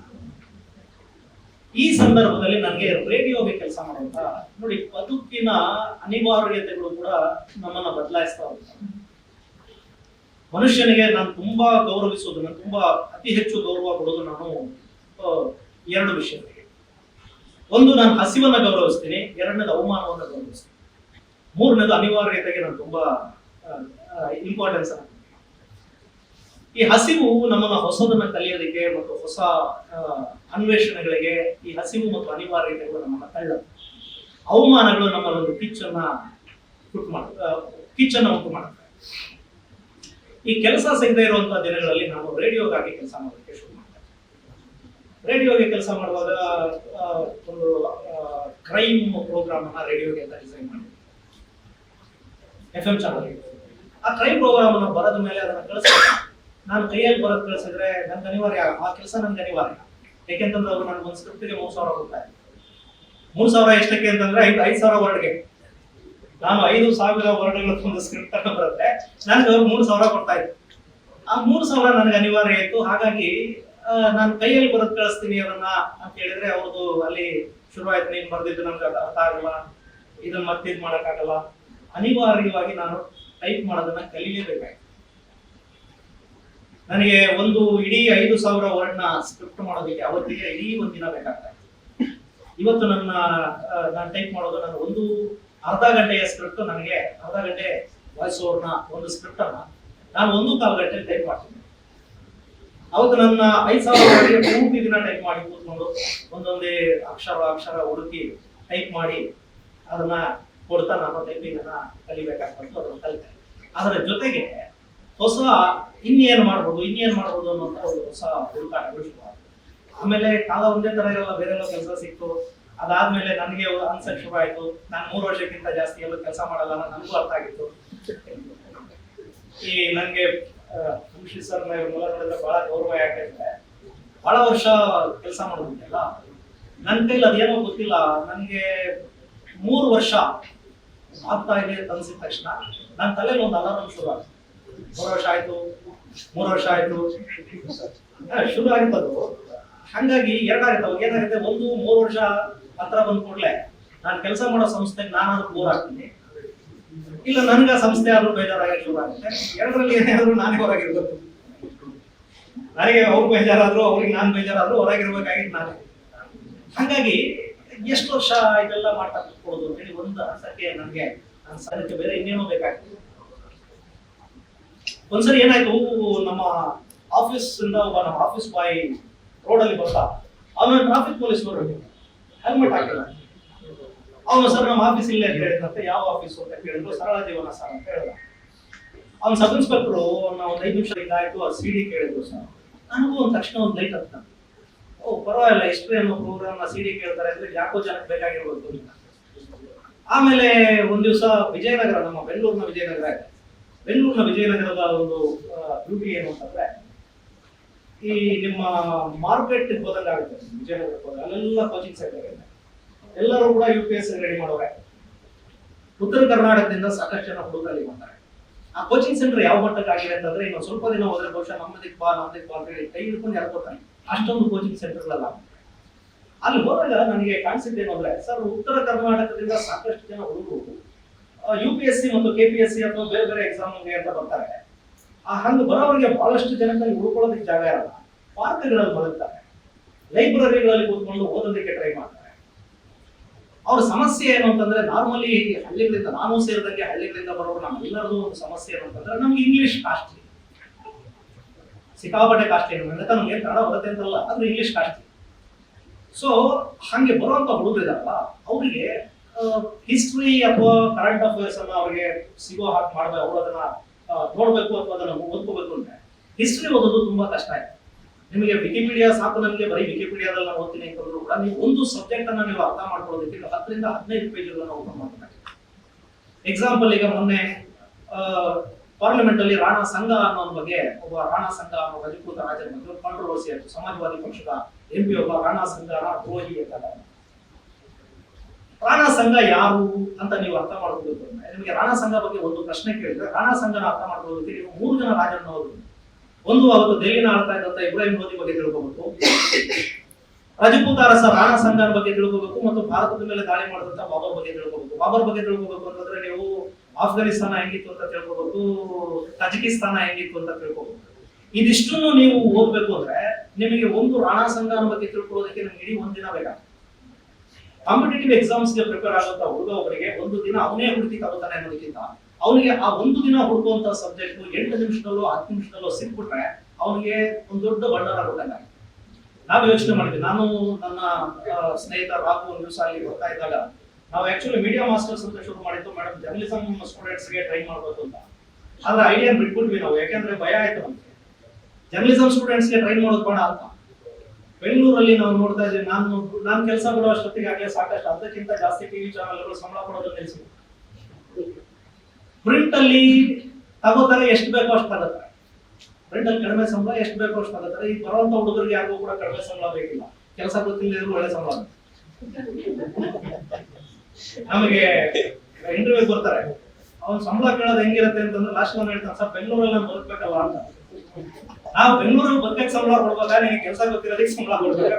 Speaker 1: ಈ ಸಂದರ್ಭದಲ್ಲಿ ನನಗೆ ರೇಡಿಯೋಗೆ ಕೆಲಸ ಮಾಡುವಂತ, ನೋಡಿ, ಬದುಕಿನ ಅನಿವಾರ್ಯತೆಗಳು ಕೂಡ ನಮ್ಮನ್ನ ಬದಲಾಯಿಸ್ತಾ ಮನುಷ್ಯನಿಗೆ ನಾನು ತುಂಬಾ ಗೌರವಿಸೋದು, ನಾನು ತುಂಬಾ ಅತಿ ಹೆಚ್ಚು ಗೌರವ ಕೊಡೋದು ನಾನು ಎರಡು ವಿಷಯಗಳಿಗೆ. ಒಂದು, ನಾನು ಹಸಿವನ್ನ ಗೌರವಿಸ್ತೀನಿ, ಎರಡನೇದು ಅವಮಾನವನ್ನ ಗೌರವಿಸ್ತೀನಿ. ಮೂರನೇದು ಅನಿವಾರ್ಯತೆಗೆ ನಾನು ತುಂಬಾ ಇಂಪಾರ್ಟೆನ್ಸ್ ಈ ಹಸಿವು ನಮ್ಮನ್ನ ಹೊಸದನ್ನ ಕಲಿಯೋದಕ್ಕೆ ಮತ್ತು ಹೊಸ ಅನ್ವೇಷಣೆಗಳಿಗೆ ಈ ಹಸಿವು ಮತ್ತು ಅನಿವಾರ್ಯತೆಗಳು ನಮ್ಮನ್ನ ತಳ್ಳ ಅವಮಾನಗಳು ನಮ್ಮಲ್ಲೊಂದು ಕಿಚ್ಚನ್ನ ಉಂಟು ಮಾಡ ಕಿಚ್ಚನ್ನ ಉಂಟು ಮಾಡುತ್ತೆ. ಈ ಕೆಲಸ ಸಿಗದೆ ಇರುವಂತಹ ದಿನಗಳಲ್ಲಿ ನಾನು ರೇಡಿಯೋಗಾಗಿ ಕೆಲಸ ಮಾಡೋದಕ್ಕೆ ಶುರು ಮಾಡ್ತೇನೆ ರೇಡಿಯೋಗೆ ಕೆಲಸ ಮಾಡುವಾಗ ಒಂದು ಕ್ರೈಮ್ ಪ್ರೋಗ್ರಾಮ್ ಅನ್ನ ರೇಡಿಯೋಗೆ ಅಂತ ಡಿಸೈನ್ ಮಾಡಿ ಎಫ್ ಎಂ ಚಾನಲ್ ಆ ಕ್ರೈಮ್ ಪ್ರೋಗ್ರಾಮ್ ಅನ್ನು ಬರೆದ ಮೇಲೆ ಅದನ್ನು ಕಳಿಸ್ಬೇಕು. ನಾನು ಕೈಯಲ್ಲಿ ಬರೋದು ಕಳಿಸಿದ್ರೆ ನನ್ಗೆ ಅನಿವಾರ್ಯ ಆ ಕೆಲಸ ನನ್ಗೆ ಅನಿವಾರ್ಯ ಯಾಕೆಂತಂದ್ರೆ ಅವ್ರು ನನ್ಗೆ ಒಂದು ಸ್ಕ್ರಿಪ್ಟ್ಗೆ ಮೂರು ಸಾವಿರ ಕೊಡ್ತಾರೆ. ಮೂರು ಸಾವಿರ ಎಷ್ಟಕ್ಕೆ ಅಂತಂದ್ರೆ ಐದು ಐದು ಸಾವಿರ ವರ್ಡ್ಗೆ ನಾನು ಐದು ಸಾವಿರ ವರ್ಡ್ಗಳ ಒಂದು ಸ್ಕ್ರಿಪ್ಟ್ ಅನ್ನು ಬರುತ್ತೆ. ನನಗೆ ಅವ್ರು ಮೂರು ಸಾವಿರ ಕೊಡ್ತಾ ಇದ್ರು. ಆ ಮೂರು ಸಾವಿರ ನನಗೆ ಅನಿವಾರ್ಯ ಇತ್ತು ಹಾಗಾಗಿ ನಾನು ಕೈಯಲ್ಲಿ ಬರೋದು ಕಳಿಸ್ತೀನಿ ಅದನ್ನ ಅಂತ ಹೇಳಿದ್ರೆ ಅವ್ರದ್ದು ಅಲ್ಲಿ ಆಯ್ತು ನೀನು ಬರೆದಿದ್ದು ನನ್ಗೆ ಅರ್ಥ ಆಗಲ್ಲ. ಇದನ್ನ ಮತ್ತೆ ಇದು ಮಾಡೋಕ್ಕಾಗಲ್ಲ. ಅನಿವಾರ್ಯವಾಗಿ ನಾನು ಟೈಪ್ ಮಾಡೋದನ್ನ ಕಲಿಯಲೇಬೇಕಾಯ್ತು ನನಗೆ ಒಂದು ಇಡೀ ಐದು ಸಾವಿರ ವರ್ಡ್ನ ಸ್ಕ್ರಿಪ್ಟ್ ಮಾಡೋದಕ್ಕೆ ಅವತ್ತಿಗೆ ಇಡೀ ಒಂದು ದಿನ ಬೇಕಾಗ್ತದೆ ಇವತ್ತು ನನ್ನ ನಾನು ಟೈಪ್ ಮಾಡೋದು ನಾನು ಒಂದು ಅರ್ಧ ಗಂಟೆಯ ಸ್ಕ್ರಿಪ್ಟ್ ನನಗೆ, ಅರ್ಧ ಗಂಟೆ ವಾಯ್ಸ್ ಓವರ್ನ ಒಂದು ಸ್ಕ್ರಿಪ್ಟ್ ಅನ್ನ ನಾನು ಒಂದು ಕಾಲು ಗಂಟೆ ಟೈಪ್ ಮಾಡ್ತೀನಿ. ಅವತ್ತು ನನ್ನ ಐದು ಸಾವಿರ ಪೂರ್ತಿ ದಿನ ಟೈಪ್ ಮಾಡಿ ಕೂತ್ಕೊಂಡು ಒಂದೊಂದೇ ಅಕ್ಷರ ಅಕ್ಷರ ಹುಡುಕಿ ಟೈಪ್ ಮಾಡಿ ಅದನ್ನ ಕೊಡ್ತಾ ನಾನು ಟೈಪಿಂಗ್ ಅನ್ನ ಕಲಿಬೇಕಾಗ್ತಂತ ಅದನ್ನ ಕಲಿತೆ ಅದರ ಜೊತೆಗೆ ಹೊಸ ಇನ್ನೇನು ಮಾಡ್ಬೋದು ಇನ್ನೇನು ಮಾಡ್ಬೋದು ಅನ್ನೋಂಥ ಒಂದು ಹೊಸ ಹುಡುಕಾಟಗಳು ಶುರು ಆಮೇಲೆ ಕಾಲ ಒಂದೇ ತರ ಇರಲ್ಲ ಎಲ್ಲ ಕೆಲಸ ಸಿಕ್ತು. ಅದಾದ್ಮೇಲೆ ನನಗೆ ಅನ್ಸಕ್ ಶುರು ಆಯ್ತು. ನಾನು ಮೂರು ವರ್ಷಕ್ಕಿಂತ ಜಾಸ್ತಿ ಎಲ್ಲೂ ಕೆಲಸ ಮಾಡಲ್ಲ ಅನ್ನೋ ನನಗೂ ಅರ್ಥ ಆಗಿತ್ತು. ಈ ನನಗೆ ಖುಷಿ ಸರ್ ಮೂಲಗಳೆಲ್ಲ ನೋಡಿದ್ರೆ ಬಹಳ ಗೌರವ ಯಾಕಂದ್ರೆ ಬಹಳ ವರ್ಷ ಕೆಲಸ ಮಾಡೋದಿಲ್ಲ ನನ್ನ ಕೈಲಿ ಅದೇನೋ ಗೊತ್ತಿಲ್ಲ. ನನಗೆ ಮೂರು ವರ್ಷ ಆಗ್ತಾ ಇದೆ ಅನ್ಸಿದ ತಕ್ಷಣ ನನ್ನ ತಲೆಯಲ್ಲಿ ಒಂದು ಅಲಾರಾಮ್ ಶುರು ಆಯ್ತು. ಮೂರು ವರ್ಷ ಆಯ್ತು. ಮೂರು ವರ್ಷ ಆಯ್ತು. ಶುರು ಆಗಿತ್ತದು. ಹಂಗಾಗಿ ಎರಡಾಗುತ್ತೆ ಅವಾಗ ಏನಾಗುತ್ತೆ ಒಂದು, ಮೂರು ವರ್ಷ ಹತ್ರ ಬಂದ ಕೂಡಲೇ ನಾನು ಕೆಲಸ ಮಾಡೋ ಸಂಸ್ಥೆಗೆ ನಾನು ಬೋರ್ ಆಗ್ತೀನಿ. ಇಲ್ಲ, ನನ್ಗೆ ಸಂಸ್ಥೆ ಆದ್ರೂ ಬೇಜಾರಾಗಿ ಶುರು ಆಗುತ್ತೆ. ಎರಡರಲ್ಲಿ ಏನಾದ್ರೂ ನಾನೇ ಹೊರಗಿರ್ಬೇಕು. ನನಗೆ ಅವ್ರು ಬೇಜಾರಾದ್ರು, ಅವ್ರಿಗೆ ನಾನು ಬೇಜಾರಾದ್ರು ಹೊರಗಿರ್ಬೇಕಾಗಿತ್ತು ನಾನೇ. ಹಂಗಾಗಿ ಎಷ್ಟು ವರ್ಷ ಇದೆಲ್ಲ ಮಾಡ್ತಾ ಕೂತ್ಕೊಳ್ಳೋದು ಹೇಳಿ ಒಂದು ಅನ್ಸಕ್ಕೆ ನನಗೆ ಸಾಧ್ಯತೆ ಬೇರೆ ಇನ್ನೇನೋ ಬೇಕಾಗ್ತದೆ ಒಂದ್ಸರಿ ಏನಾಯ್ತು ನಮ್ಮ ಆಫೀಸ್ ಇಂದ ಒಬ್ಬ ನಮ್ಮ ಆಫೀಸ್ ಬಾಯ್ ರೋಡ್ ಅಲ್ಲಿ ಬರ್ತಾ, ಅವನ ಟ್ರಾಫಿಕ್ ಪೊಲೀಸ್ ಅವರು ಹೆಲ್ಮೆಟ್ ಹಾಕಿಲ್ಲ ಅವನು, ಸರ್, ನಮ್ಮ ಆಫೀಸ್ ಇಲ್ಲೇ ಅಂತ ಹೇಳಿದಂತೆ ಯಾವ ಆಫೀಸ್ ಅಂತ ಕೇಳಿದ್ರು ಸರಳ ಜೀವನ ಸರ್ ಅಂತ ಹೇಳಿದ ಅವ್ನ ಸಬ್ ಇನ್ಸ್ಪೆಕ್ಟರ್ ಒಂದು ಐದು ನಿಮಿಷದಿಂದ ಆಯ್ತು, ಆ ಸಿ ಡಿ ಕೇಳಿದ್ರು ಸರ್. ನನಗೂ ಒಂದು ತಕ್ಷಣ ಒಂದು ಲೈಟ್ ಹತ್ತ ಓ, ಪರವಾಗಿಲ್ಲ ಹಿಸ್ಟ್ರಿ ಅನ್ನೋ ಪ್ರೋಗ್ರಾಮ್ ಸಿ ಡಿ ಕೇಳ್ತಾರೆ ಅಂದ್ರೆ ಯಾಕೋ ಜನಕ್ಕೆ ಬೇಕಾಗಿರ್ಬೋದು ಆಮೇಲೆ ಒಂದ್ ದಿವಸ ವಿಜಯನಗರ, ನಮ್ಮ ಬೆಂಗಳೂರಿನ ವಿಜಯನಗರ ಬೆಂಗಳೂರಿನ ವಿಜಯನಗರದ ಒಂದು ಬ್ಯೂಟಿ ಏನು ಅಂತಂದ್ರೆ, ಈ ನಿಮ್ಮ ಮಾರ್ಕೆಟ್ ಹೋದಂಗೆ ಆಗುತ್ತೆ, ವಿಜಯನಗರ ಹೋದಾಗ. ಅಲ್ಲೆಲ್ಲ ಕೋಚಿಂಗ್ ಸೆಂಟರ್ ಇದೆ. ಎಲ್ಲರೂ ಕೂಡ ಯು ಪಿ ಎಸ್ ರೆಡಿ ಮಾಡೋರೆ. ಉತ್ತರ ಕರ್ನಾಟಕದಿಂದ ಸಾಕಷ್ಟು ಜನ ಹುಡುಗರು ಅಲ್ಲಿ ಆ ಕೋಚಿಂಗ್ ಸೆಂಟರ್ ಯಾವ ಮಟ್ಟಕ್ಕೆ ಆಗಿದೆ ಅಂತಂದ್ರೆ ಇನ್ನು ಸ್ವಲ್ಪ ದಿನ ಹೋದ್ರೆ ಬಹುಶಃ ನಮ್ಮದಿಕ್ ಬಾ ನಮ್ಮದಿಕ್ ಬಾ ಅಂತ ಹೇಳಿ ಕೈ ಹಿಡ್ಕೊಂಡು ಎಳ್ಕೊತಾನೆ ಅಷ್ಟೊಂದು ಕೋಚಿಂಗ್ ಸೆಂಟರ್ಗಳೆಲ್ಲ ಅಲ್ಲಿ ಹೋದಾಗ ನನಗೆ ಕಾಣಿಸಿದ್ದೇನು ಅಂದ್ರೆ ಸರ್, ಉತ್ತರ ಕರ್ನಾಟಕದಿಂದ ಸಾಕಷ್ಟು ಜನ ಹುಡುಗರು ಯು ಪಿ ಎಸ್ ಸಿ ಮತ್ತು ಕೆ ಪಿ ಎಸ್ ಸಿ ಅಥವಾ ಬೇರೆ ಬೇರೆ ಎಕ್ಸಾಮ್ಗೆ ಅಂತ ಬರ್ತಾರೆ. ಆ ಹಂಗೆ ಬರೋವರಿಗೆ ಬಹಳಷ್ಟು ಜನಕ್ಕೆ ಉಳ್ಕೊಳ್ಳೋದಕ್ಕೆ ಜಾಗ ಇರಲ್ಲ ಪಾರ್ಕ್ಗಳಲ್ಲಿ ಬರುತ್ತಾರೆ ಲೈಬ್ರರಿಗಳಲ್ಲಿ ಕೂತ್ಕೊಂಡು ಓದೋದಕ್ಕೆ ಟ್ರೈ ಮಾಡ್ತಾರೆ. ಅವ್ರ ಸಮಸ್ಯೆ ಏನು ಅಂತಂದ್ರೆ ನಾರ್ಮಲಿ ಹಳ್ಳಿಗಳಿಂದ ನಾನು ಸೇರಿದಂಗೆ ಹಳ್ಳಿಗಳಿಂದ ಬರೋರು ನಮ್ಮೆಲ್ಲರದು ಒಂದು ಸಮಸ್ಯೆ ಏನು ಅಂತಂದ್ರೆ ನಮ್ಗೆ ಇಂಗ್ಲಿಷ್ ಕಾಸ್ಟ್ಲಿ. ಸಿಕ್ಕಾಪಟ್ಟೆ ಕಾಸ್ಟ್ಲಿ ಅಂದ್ರೆ ನಮ್ಗೆ ಕನ್ನಡ ಬರುತ್ತೆ ಅಂತಲ್ಲ, ಆದ್ರೆ ಇಂಗ್ಲಿಷ್ ಕಾಸ್ಟ್ಲಿ. ಸೊ ಹಂಗೆ ಬರುವಂತ ಹುಡುಗರಿದಾರಲ್ಲ, ಅವರಿಗೆ ಹಿಸ್ಟ್ರಿ ಅಥವಾ ಕರೆಂಟ್ ಅಫೇರ್ಸ್ ಅನ್ನ ಅವರಿಗೆ ಸಿಗೋ ಹಾಗೆ ಮಾಡಬೇಕು ಅವರು ಅದನ್ನ ನೋಡಬೇಕು ಅಥವಾ ಅದನ್ನ ಓದ್ಕೋಬೇಕು ಅಂದ್ರೆ ಹಿಸ್ಟ್ರಿ ಓದೋದು ತುಂಬಾ ಕಷ್ಟ ಆಯ್ತು. ನಿಮಗೆ ವಿಕಿಪೀಡಿಯಾ ಸಾಕು ನನಗೆ ಬರೀ ವಿಕಿಪೀಡಿಯಾದಲ್ಲಿ ನಾನು ಓದ್ತೀನಿ ಅಂತಂದ್ರು ಕೂಡ ನೀವು ಒಂದು ಸಬ್ಜೆಕ್ಟ್ ಅನ್ನ ನೀವು ಅರ್ಥ ಮಾಡ್ಕೊಳ್ಳೋದಕ್ಕೆ ಹತ್ತರಿಂದ ಹದಿನೈದು ಪೇಜ್ಗಳನ್ನ ಓಪನ್ ಮಾಡಬೇಕು ಎಕ್ಸಾಂಪಲ್ ಈಗ ಮೊನ್ನೆ ಪಾರ್ಲಿಮೆಂಟ್ ಅಲ್ಲಿ ರಾಣಾ ಸಂಘ ಅನ್ನೋ ಬಗ್ಗೆ, ಒಬ್ಬ ರಾಣಾ ಸಂಘ ಅನ್ನೋ ಅಧಿಕೃತ ರಾಜ್ಯ ಬಗ್ಗೆ ಕಾಂಟ್ರವರ್ಸಿ ಆಯ್ತು. ಸಮಾಜವಾದಿ ಪಕ್ಷದ ಎಂ ಪಿ ಒಬ್ಬ ರಾಣಾ ಸಂಘ ದ್ರೋಹಿ ಅಂತ. ರಾಣಾ ಸಂಘ ಯಾರು ಅಂತ ನೀವು ಅರ್ಥ ಮಾಡ್ಕೋಬೇಕು ನಿಮಗೆ ರಾಣಾ ಸಂಘ ಬಗ್ಗೆ ಒಂದು ಪ್ರಶ್ನೆ ಕೇಳಿದ್ರೆ, ರಾಣಾ ಸಂಘನ ಅರ್ಥ ಮಾಡ್ಕೊಳ್ಳೋದಕ್ಕೆ ನೀವು ಮೂರು ಜನ ರಾಜರನ್ನ ಓದಬೇಕು ಒಂದು ಅವತ್ತು ದೆಹಲಿನ ಆಳ್ತಾ ಇದ್ದಂತ ಇಬ್ರಾಹಿಂ ಮೋದಿ ಬಗ್ಗೆ ತಿಳ್ಕೋಬೇಕು. ರಜಪೂತ ಅರಸ ರಾಣಾ ಸಂಘನ ಬಗ್ಗೆ ತಿಳ್ಕೋಬೇಕು ಮತ್ತು ಭಾರತದ ಮೇಲೆ ದಾಳಿ ಮಾಡಿದಂತ ಬಾಬರ್ ಬಗ್ಗೆ ತಿಳ್ಕೋಬೇಕು. ಬಾಬರ್ ಬಗ್ಗೆ ತಿಳ್ಕೋಬೇಕು ಅಂತಂದ್ರೆ ನೀವು ಆಫ್ಘಾನಿಸ್ತಾನ ಹೆಂಗಿತ್ತು ಅಂತ ತಿಳ್ಕೋಬೇಕು, ತಜಕಿಸ್ತಾನ ಹೆಂಗಿತ್ತು ಅಂತ ತಿಳ್ಕೋಬೇಕು. ಇದಿಷ್ಟನ್ನು ನೀವು ಓದ್ಬೇಕು ಅಂದ್ರೆ ನಿಮಗೆ ಒಂದು ರಾಣಾ ಸಂಘ ಬಗ್ಗೆ ತಿಳ್ಕೊಳ್ಳೋದಕ್ಕೆ ನಮ್ಗೆ ಇಡೀ ಒಂದಿನ ಬೇಕಾಗ್ತದೆ ಕಾಂಪಿಟೇಟಿವ್ ಎಕ್ಸಾಮ್ಸ್ಗೆ ಪ್ರಿಪೇರ್ ಆಗುವಂತ ಹುಡುಗ ಒಬ್ಬರಿಗೆ ಒಂದು ದಿನ ಅವನೇ ಹುಡುಕಿ ತಗೋತಾನೆ ಅನ್ನೋದಕ್ಕಿಂತ ಅವನಿಗೆ ಆ ಒಂದು ದಿನ ಹುಡುಕುವಂತ ಸಬ್ಜೆಕ್ಟ್ ಎಂಟು ನಿಮಿಷದಲ್ಲೋ, ಹತ್ತು ನಿಮಿಷದಲ್ಲೋ ಸಿಕ್ಬಿಟ್ರೆ ಅವನಿಗೆ ಒಂದು ದೊಡ್ಡ ಬಂಡವಾಳ ಕೊಟ್ಟಂಗೆ ನಾವು ಯೋಚನೆ ಮಾಡಿದ್ವಿ. ನಾನು ನನ್ನ ಸ್ನೇಹಿತ ರಾಹು ದಿವಸ ಅಲ್ಲಿ ಬರ್ತಾ ಇದ್ದಾಗ ನಾವು ಆಕ್ಚುಲಿ ಮೀಡಿಯಾ ಮಾಸ್ಟರ್ಸ್ ಅಂತ ಶುರು ಮಾಡಿದ್ದು. ಮೇಡಮ್ ಜರ್ನಲಿಸಮ್ ಸ್ಟೂಡೆಂಟ್ಸ್ಗೆ ಟ್ರೈ ಮಾಡ್ಬೇಕು ಅಂತ. ಆದ್ರೆ ಐಡಿಯಾ ಬಿಟ್ಬಿಟ್ವಿ ನಾವು. ಯಾಕೆಂದ್ರೆ ಭಯ ಆಯ್ತು ನಮ್ಗೆ. ಜರ್ನಲಿಸಮ್ ಸ್ಟೂಡೆಂಟ್ಸ್ಗೆ ಟ್ರೈನ್ ಮಾಡೋದು ಬೇಡ ಅಂತ ಬೆಂಗಳೂರಲ್ಲಿ ನಾವು ನೋಡ್ತಾ ಇದ್ದೀವಿ, ನಾನು ನಾನು ಕೆಲಸ ಕೊಡೋ ಅಷ್ಟೊತ್ತಿಗೆ ಆಗಲೇ ಸಾಕಷ್ಟು ಅದಕ್ಕಿಂತ ಜಾಸ್ತಿ ಟಿವಿ ಚಾನಲ್ಗಳು ಸಂಬಳ ಕೊಡೋದು ನಿಲ್ಲಿಸಿ ಪ್ರಿಂಟ್ ಅಲ್ಲಿ ತಗೋತಾರೆ ಎಷ್ಟು ಬೇಕೋ ಅಷ್ಟು ತಗೋತಾರೆ ಪ್ರಿಂಟ್ ಅಲ್ಲಿ ಕಡಿಮೆ ಸಂಬಳ ಎಷ್ಟು ಬೇಕೋ ಅಷ್ಟು ತಗೋತಾರೆ ಈ ಬರುವಂತ ಹುಡುಗರಿಗೆ ಯಾರಿಗೂ ಕೂಡ ಕಡಿಮೆ ಸಂಬಳ ಬೇಕಿಲ್ಲ. ಕೆಲಸ ಗೊತ್ತಿಲ್ಲದಿದ್ರು ಒಳ್ಳೆ ಸಂಬಳ ನಮಗೆ ಇಂಟರ್ವ್ಯೂ ಬರ್ತಾರೆ. ಅವ್ನು ಸಂಬಳ ಕೇಳೋದು ಹೆಂಗಿರುತ್ತೆ ಅಂತಂದ್ರೆ, ಲಾಸ್ಟ್ ನಾನು ಹೇಳ್ತಾನೆ, ಸರ್, ಬೆಂಗಳೂರಲ್ಲಿ ಅಂತ. ನಾವು ಬೆಂಗಳೂರಲ್ಲಿ ಬಂದಕ್ಕೆ ಸಂಬಳ ಕೊಡ್ಬೇಕಾ ನಿನಗೆ ಕೆಲಸ ಗೊತ್ತಿರೋದಕ್ಕೆ ಸಂಬಳ ಕೊಡ್ಬೇಕಾ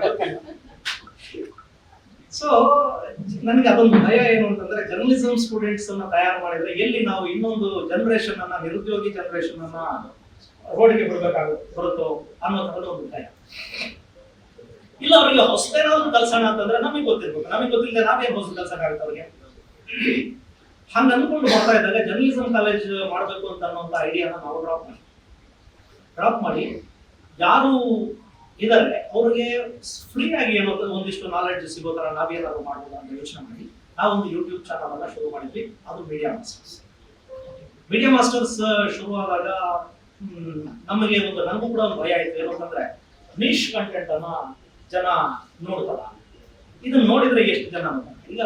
Speaker 1: ಸೊ ನನಗೆ ಅದೊಂದು ಭಯ ಏನು ಅಂತಂದ್ರೆ ಜರ್ನಲಿಸಂ ಸ್ಟೂಡೆಂಟ್ಸ್ ಅನ್ನ ತಯಾರು ಮಾಡಿದ್ರೆ ಎಲ್ಲಿ ನಾವು ಇನ್ನೊಂದು ಜನರೇಷನ್ ಅನ್ನ, ನಿರುದ್ಯೋಗಿ ಜನರೇಷನ್ ಅನ್ನ ರೋಡಿಗೆ ಬಿಡ್ಬೇಕಾಗುತ್ತೆ ಬರುತ್ತೋ ಅನ್ನೋದು ಒಂದು ಭಯ. ಇಲ್ಲ, ಅವರಿಗೆ ಹೊಸದೇನಾದ್ರು ಕಲ್ಸೋಣ ಅಂತಂದ್ರೆ ನಮಗೆ ಗೊತ್ತಿರ್ಬೇಕು. ನಮಗೆ ಗೊತ್ತಿಲ್ಲದೆ ನಾವೇ ಹೊಸ ಕಲ್ಸಕ್ಕಾಗುತ್ತೆ ಅವ್ರಿಗೆ? ಹಂಗ ಅನ್ಕೊಂಡು ಮಾಡ್ತಾ ಇದ್ದಾಗ ಜರ್ನಲಿಸಂ ಕಾಲೇಜ್ ಮಾಡ್ಬೇಕು ಅಂತ ಅನ್ನೋಂತ ಐಡಿಯಾನ ನಾವು ಡ್ರಾಪ್ ಮಾಡಿ ಡ್ರಾಪ್ ಮಾಡಿ, ಯಾರು ಇದ್ದಾರೆ ಅವ್ರಿಗೆ ಫ್ರೀ ಆಗಿ ಏನೋ ಒಂದಿಷ್ಟು ನಾಲೆಡ್ಜ್ ಸಿಗೋ ತರ ನಾವೇನಾದ್ರು ಮಾಡ್ಬೋದು ಅಂತ ಯೋಚನೆ ಮಾಡಿ ನಾವೊಂದು ಯೂಟ್ಯೂಬ್ ಚಾನಲ್ ಅನ್ನ ಶುರು ಮಾಡಿದ್ವಿ. ಅದು ಮೀಡಿಯಾ ಮಾಸ್ಟರ್ಸ್ ಮೀಡಿಯಾ ಮಾಸ್ಟರ್ಸ್ ಶುರು ಆದಾಗ ನಮಗೆ ಒಂದು, ನನಗೂ ಕೂಡ ಒಂದು ಭಯ ಆಯ್ತು. ಏನು ಅಂತಂದ್ರೆ ನಿಶ್ ಕಂಟೆಂಟ್ ಅನ್ನ ಜನ ನೋಡ್ತಾರ. ಇದನ್ನ ನೋಡಿದ್ರೆ ಎಷ್ಟು ಜನ? ಈಗ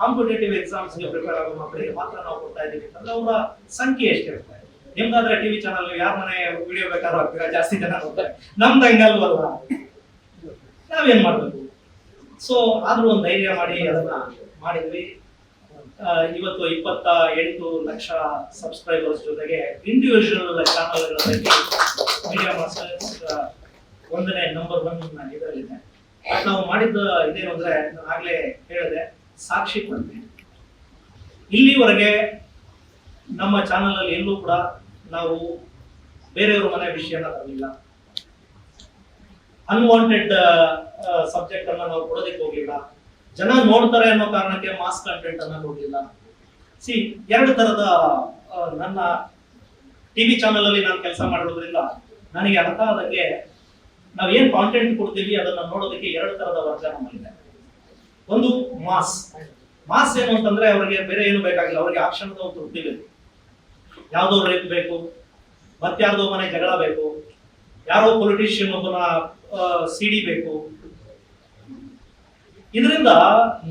Speaker 1: ಕಾಂಪಿಟೇಟಿವ್ ಎಕ್ಸಾಮ್ಸ್ಗೆ ಪ್ರಿಪೇರ್ ಆಗೋ ಮಕ್ಕಳಿಗೆ ಮಾತ್ರ ನಾವು ಕೊಡ್ತಾ ಇದ್ದೀವಿ ಅಂತಂದ್ರೆ, ಅವರ ಸಂಖ್ಯೆ ಎಷ್ಟಿರುತ್ತೆ ನಿಮ್ದಾದ್ರೆ ಟಿವಿ ಚಾನಲ್ ಯಾರ ಮನೆ ವಿಡಿಯೋ ಬೇಕಾದ್ರೂ ಹಾಕ್ತೀರಾ? ಜಾಸ್ತಿ ಜನ ನೋಡ್ತಾರೆ. ನಮ್ದು ಹಂಗಲ್ವಲ್ಲ ನಾವೇನ್ ಮಾಡ್ಬೇಕು? ಸೊ ಆದ್ರೂ ಒಂದು ಧೈರ್ಯ ಮಾಡಿ ಅದನ್ನ ಮಾಡಿದ್ವಿ. ಇವತ್ತು ಇಪ್ಪತ್ತ ಎಂಟು ಲಕ್ಷ ಸಬ್ಸ್ಕ್ರೈಬರ್ಸ್ ಜೊತೆಗೆ ಇಂಡಿವಿಜುವಲ್ ಚಾನಲ್ ಮೀಡಿಯಾ ಮಾಸ್ಟರ್ಸ್ ಒಂದನೇ ನಂಬರ್ ಒನ್ ಇದರಲ್ಲಿದೆ. ನಾವು ಮಾಡಿದ್ದ ಇದೇನು ಅಂದ್ರೆ ನಾನು ಆಗ್ಲೇ ಹೇಳಿದೆ, ಸಾಕ್ಷಿ ಕೊಡ್ತೀನಿ. ಇಲ್ಲಿವರೆಗೆ ನಮ್ಮ ಚಾನಲ್ ಅಲ್ಲಿ ಎಲ್ಲೂ ಕೂಡ ನಾವು ಬೇರೆಯವ್ರ ಮನೆ ವಿಷಯನ ತರಲಿಲ್ಲ. ಅನ್ವಾಂಟೆಡ್ ಸಬ್ಜೆಕ್ಟ್ ಅನ್ನ ನಾವು ಕೊಡೋದಕ್ಕೆ ಹೋಗಿಲ್ಲ ಜನ ನೋಡ್ತಾರೆ ಅನ್ನೋ ಕಾರಣಕ್ಕೆ ಮಾಸ್ ಕಂಟೆಂಟ್ ಅನ್ನ ಕೊಡಲಿಲ್ಲ. ಸಿ ಎರಡು ತರದ ನನ್ನ ಟಿವಿ ಚಾನಲ್ ಅಲ್ಲಿ ನಾನು ಕೆಲಸ ಮಾಡಿರೋದ್ರಿಂದ ನನಗೆ ಅರ್ಥ ಆದಂಗೆ ನಾವು ಏನ್ ಕಾಂಟೆಂಟ್ ಕೊಡ್ತೀವಿ ಅದನ್ನ ನೋಡೋದಕ್ಕೆ ಎರಡು ತರದ ವರ್ಗ ನಮ್ಮಲ್ಲಿದೆ. ಒಂದು ಮಾಸ್ ಮಾಸ್ ಏನು ಅಂತಂದ್ರೆ ಅವರಿಗೆ ಬೇರೆ ಏನು ಬೇಕಾಗಿಲ್ಲ. ಅವರಿಗೆ ಆ ಒಂದು ತೃಪ್ತಿ ಬೇಕು ಯಾವುದೋ ರೇಪ್ ಬೇಕು ಮತ್ತಾರ್ದೋ ಮನೆ ಜಗಳ ಬೇಕು, ಯಾರೋ ಪೊಲಿಟಿಷಿಯನ್ ಒಬ್ಬನ ಸಿಡಿ ಬೇಕು. ಇದರಿಂದ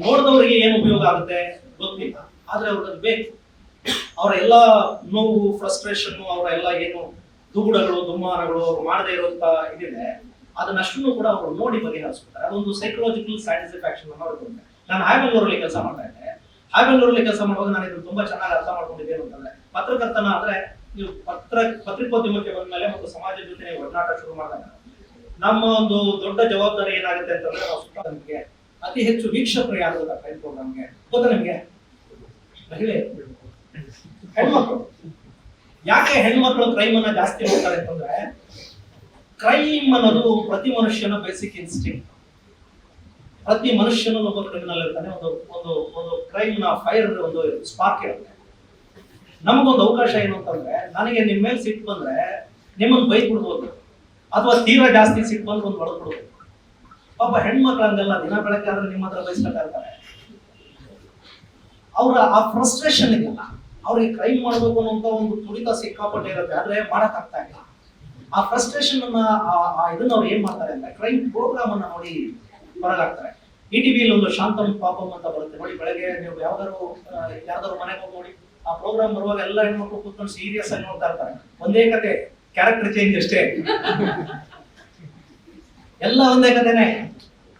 Speaker 1: ನೋಡಿದವರಿಗೆ ಏನು ಉಪಯೋಗ ಆಗುತ್ತೆ ಗೊತ್ತಿಲ್ಲ. ಆದ್ರೆ ಅವ್ರಿಗೆ ಬೇಕು. ಅವರ ಎಲ್ಲ ನೋವು ಫ್ರಸ್ಟ್ರೇಷನ್ ಅವರ ಎಲ್ಲ ಏನು ದುಗುಡಗಳು ದುಮ್ಮಾನಗಳು ಅವ್ರು ಮಾಡದೇ ಇರುವಂತ ಇದಿದೆ ಅದನ್ನಷ್ಟನ್ನು ಕೂಡ ಅವರು ನೋಡಿ ಬಗೆಹರಿಸ್ಕೊತಾರೆ ಅದೊಂದು ಸೈಕಲಾಜಿಕಲ್ ಸ್ಯಾಟಿಸ್ಫ್ಯಾಕ್ಷನ್ ಅನ್ನೋದು ನಾನು ಹಾಯ್ಬೆಂಗಳೂರಲ್ಲಿ ಕೆಲಸ ಮಾಡ್ತಾ ಇದ್ದೆ. ಹಾಯ್ಬೆಂಗಳೂರಲ್ಲಿ ಕೆಲಸ ಮಾಡುವಾಗ ನಾನು ಇದನ್ನು ತುಂಬಾ ಚೆನ್ನಾಗಿ ಅರ್ಥ ಮಾಡ್ಕೊಂಡಿದ್ದೇನೆ ಅಂತಂದ್ರೆ ಪತ್ರಕರ್ತನ ಅಂದ್ರೆ ನೀವು ಪತ್ರ, ಪತ್ರಿಕೋದ್ಯಮಕ್ಕೆ ಬಂದ ಮೇಲೆ ಮತ್ತು ಸಮಾಜದ ಜೊತೆ ಒಡನಾಟ ಶುರು ಮಾಡಿದಾಗ. ನಮ್ಮ ಒಂದು ದೊಡ್ಡ ಜವಾಬ್ದಾರಿ ಏನಾಗುತ್ತೆ ಅಂತಂದ್ರೆ ನಾವು ಸುತ್ತ ನಮಗೆ ಅತಿ ಹೆಚ್ಚು ವೀಕ್ಷಕರು ಯಾರು ಕ್ರೈಮ್ ಪ್ರೋಗ್ರಾಮ್ಗೆ ಗೊತ್ತಾ ನಿಮ್ಗೆ? ಮಹಿಳೆ ಹೆಣ್ಮಕ್ಳು. ಯಾಕೆ ಹೆಣ್ಮಕ್ಳು ಕ್ರೈಮ್ ಅನ್ನ ಜಾಸ್ತಿ ಮಾಡ್ತಾರೆ ಅಂತಂದ್ರೆ ಕ್ರೈಮ್ ಅನ್ನೋದು ಪ್ರತಿ ಮನುಷ್ಯನ ಬೇಸಿಕ್ ಇನ್ಸ್ಟಿಂಕ್ಟ್ ಪ್ರತಿ ಮನುಷ್ಯನೂ ಒಬ್ಬ ಕ್ರಿಮಿನಲ್ ಇರ್ತಾನೆ ಒಂದು ಒಂದು ಒಂದು ಕ್ರೈಮ್ನ ಫೈರ್ ಒಂದು ಸ್ಪಾರ್ಕ್ ಇರುತ್ತೆ. ನಮಗೊಂದು ಅವಕಾಶ ಏನು ಅಂತಂದ್ರೆ ನನಗೆ ನಿಮ್ಮ ಮೇಲೆ ಸಿಟ್ಟು ಬಂದ್ರೆ ನಿಮ್ಮನ್ನು ಬೈ ಬಿಡ್ಬೋದು ಅಥವಾ ತೀರಾ ಜಾಸ್ತಿ ಸಿಟ್ಟು ಬಂದ್ರೆ ಒಂದು ಕೊಡ್ಬೋದು. ಪಾಪ ಹೆಣ್ಮಕ್ಳು ಹಂಗಲ್ಲ, ದಿನ ಬೆಳಗ್ಗೆ ಆದ್ರೆ ನಿಮ್ಮ ಹತ್ರ ಬಯಸ್ಬೇಕಾಗ್ತಾರೆ ಅವರ ಆ ಫ್ರಸ್ಟ್ರೇಷನ್ ಇದೆಯಲ್ಲ ಅವ್ರಿಗೆ ಕ್ರೈಮ್ ಮಾಡಬೇಕು ಅನ್ನೋಂತ ಒಂದು ತುಡಿತ ಸಿಕ್ಕಾಪಟ್ಟೆ ಇರುತ್ತೆ, ಆದ್ರೆ ಮಾಡಕ್ ಆಗ್ತಾ ಇಲ್ಲ. ಆ ಫ್ರಸ್ಟ್ರೇಷನ್ ಅನ್ನ ಇದನ್ನ ಅವ್ರು ಏನ್ ಮಾಡ್ತಾರೆ ಅಂದ್ರೆ ಕ್ರೈಮ್ ಪ್ರೋಗ್ರಾಮ್ ಅನ್ನ ನೋಡಿ ಹೊರಗಾಗ್ತಾರೆ ಇ ಟಿವಿಯಲ್ಲಿ ಒಂದು ಶಾಂತಮ್ ಪಾಪಮ್ ಅಂತ ಬರುತ್ತೆ, ನೋಡಿ ಬೆಳಗ್ಗೆ ನೀವು ಯಾವ್ದಾದ್ರು ಯಾರ್ದಾರು ಮನೆಗೆ ಹೋಗಿ ನೋಡಿ. ಆ ಪ್ರೋಗ್ರಾಮ್ ಬರುವಾಗ ಎಲ್ಲ ಹೆಣ್ಮಕ್ಳು ಕೂತ್ಕೊಂಡು ಸೀರಿಯಸ್ ಆಗಿ ನೋಡ್ತಾ ಇರ್ತಾರೆ. ಒಂದೇ ಕತೆ ಕ್ಯಾರೆಕ್ಟರ್ ಚೇಂಜ್ ಅಷ್ಟೇ. ಎಲ್ಲ ಒಂದೇ ಕತೆನೆ.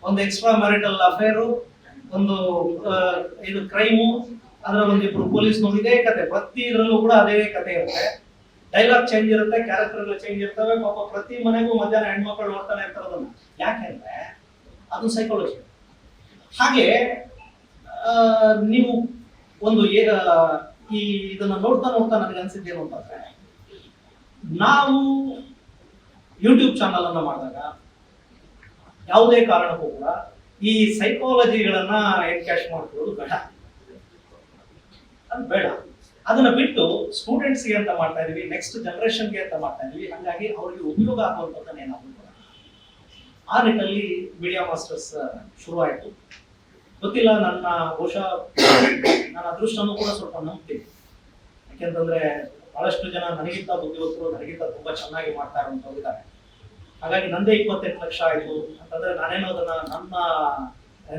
Speaker 1: ಒಂದು ಎಕ್ಸ್ಟ್ರಾ ಮ್ಯಾರಿಟಲ್ ಅಫೇರು ಒಂದು ಇದು ಕ್ರೈಮು ಅದರ ಒಂದಿಬ್ರು ನೋಡಿ, ಇದೇ ಕತೆ. ಪ್ರತಿ ಇದರಲ್ಲೂ ಕೂಡ ಅದೇ ಕತೆ ಇರುತ್ತೆ. ಡೈಲಾಗ್ ಚೇಂಜ್ ಇರುತ್ತೆ ಕ್ಯಾರೆಕ್ಟರ್ ಚೇಂಜ್ ಇರ್ತವೆ. ಪಾಪ ಪ್ರತಿ ಮನೆಗೂ ಮಧ್ಯಾಹ್ನ ಹೆಣ್ಮಕ್ಳು ನೋಡ್ತಾನೆ ಇರ್ತಾರೆ ಯಾಕೆಂದ್ರೆ ಅದು ಸೈಕಾಲಜಿ ಹಾಗೆ ನೀವು ಒಂದು ಈ ಇದನ್ನ ನೋಡ್ತಾ ನೋಡ್ತಾ ನನಗೆ ಅನ್ಸಿದ್ದೇನು ಅಂತಂದ್ರೆ, ನಾವು ಯೂಟ್ಯೂಬ್ ಚಾನಲ್ ಅನ್ನ ಮಾಡಿದಾಗ ಯಾವುದೇ ಕಾರಣಕ್ಕೂ ಕೂಡ ಈ ಸೈಕಾಲಜಿಗಳನ್ನ ಎನ್ಕ್ಯಾಶ್ ಮಾಡ್ಕೊಳ್ಳೋದು ಬೇಡ. ಅದು ಬೇಡ. ಅದನ್ನ ಬಿಟ್ಟು ಸ್ಟೂಡೆಂಟ್ಸ್ಗೆ ಅಂತ ಮಾಡ್ತಾ ಇದೀವಿ ನೆಕ್ಸ್ಟ್ ಜನರೇಷನ್ಗೆ ಅಂತ ಮಾಡ್ತಾ ಇದೀವಿ. ಹಾಗಾಗಿ ಅವರಿಗೆ ಉಪಯೋಗ ಆಗುವಂಥದ್ದನ್ನ ಏನಾಗುತ್ತೆ. ಆ ನಿಟ್ಟಿನಲ್ಲಿ ಮೀಡಿಯಾ ಮಾಸ್ಟರ್ಸ್ ಶುರುವಾಯಿತು. ಗೊತ್ತಿಲ್ಲ, ನನ್ನ ಬಹುಶಃ ನನ್ನ ಅದೃಷ್ಟನೂ ಕೂಡ ಸ್ವಲ್ಪ ನಂಬ್ತೀನಿ ಯಾಕೆಂತಂದ್ರೆ, ಬಹಳಷ್ಟು ಜನ ನನಗಿಂತ ಬುದ್ಧಿವಂತರು, ನನಗಿಂತ ತುಂಬಾ ಚೆನ್ನಾಗಿ ಮಾಡ್ತಾ ಇರುವಂತವ್ರು ಇದ್ದಾರೆ. ಹಾಗಾಗಿ ನಂದೇ ಇಪ್ಪತ್ತೆಂಟು ಲಕ್ಷ ಆಯ್ತು. ಅಂತಂದ್ರೆ ನಾನೇನೋ ಅದನ್ನ ನನ್ನ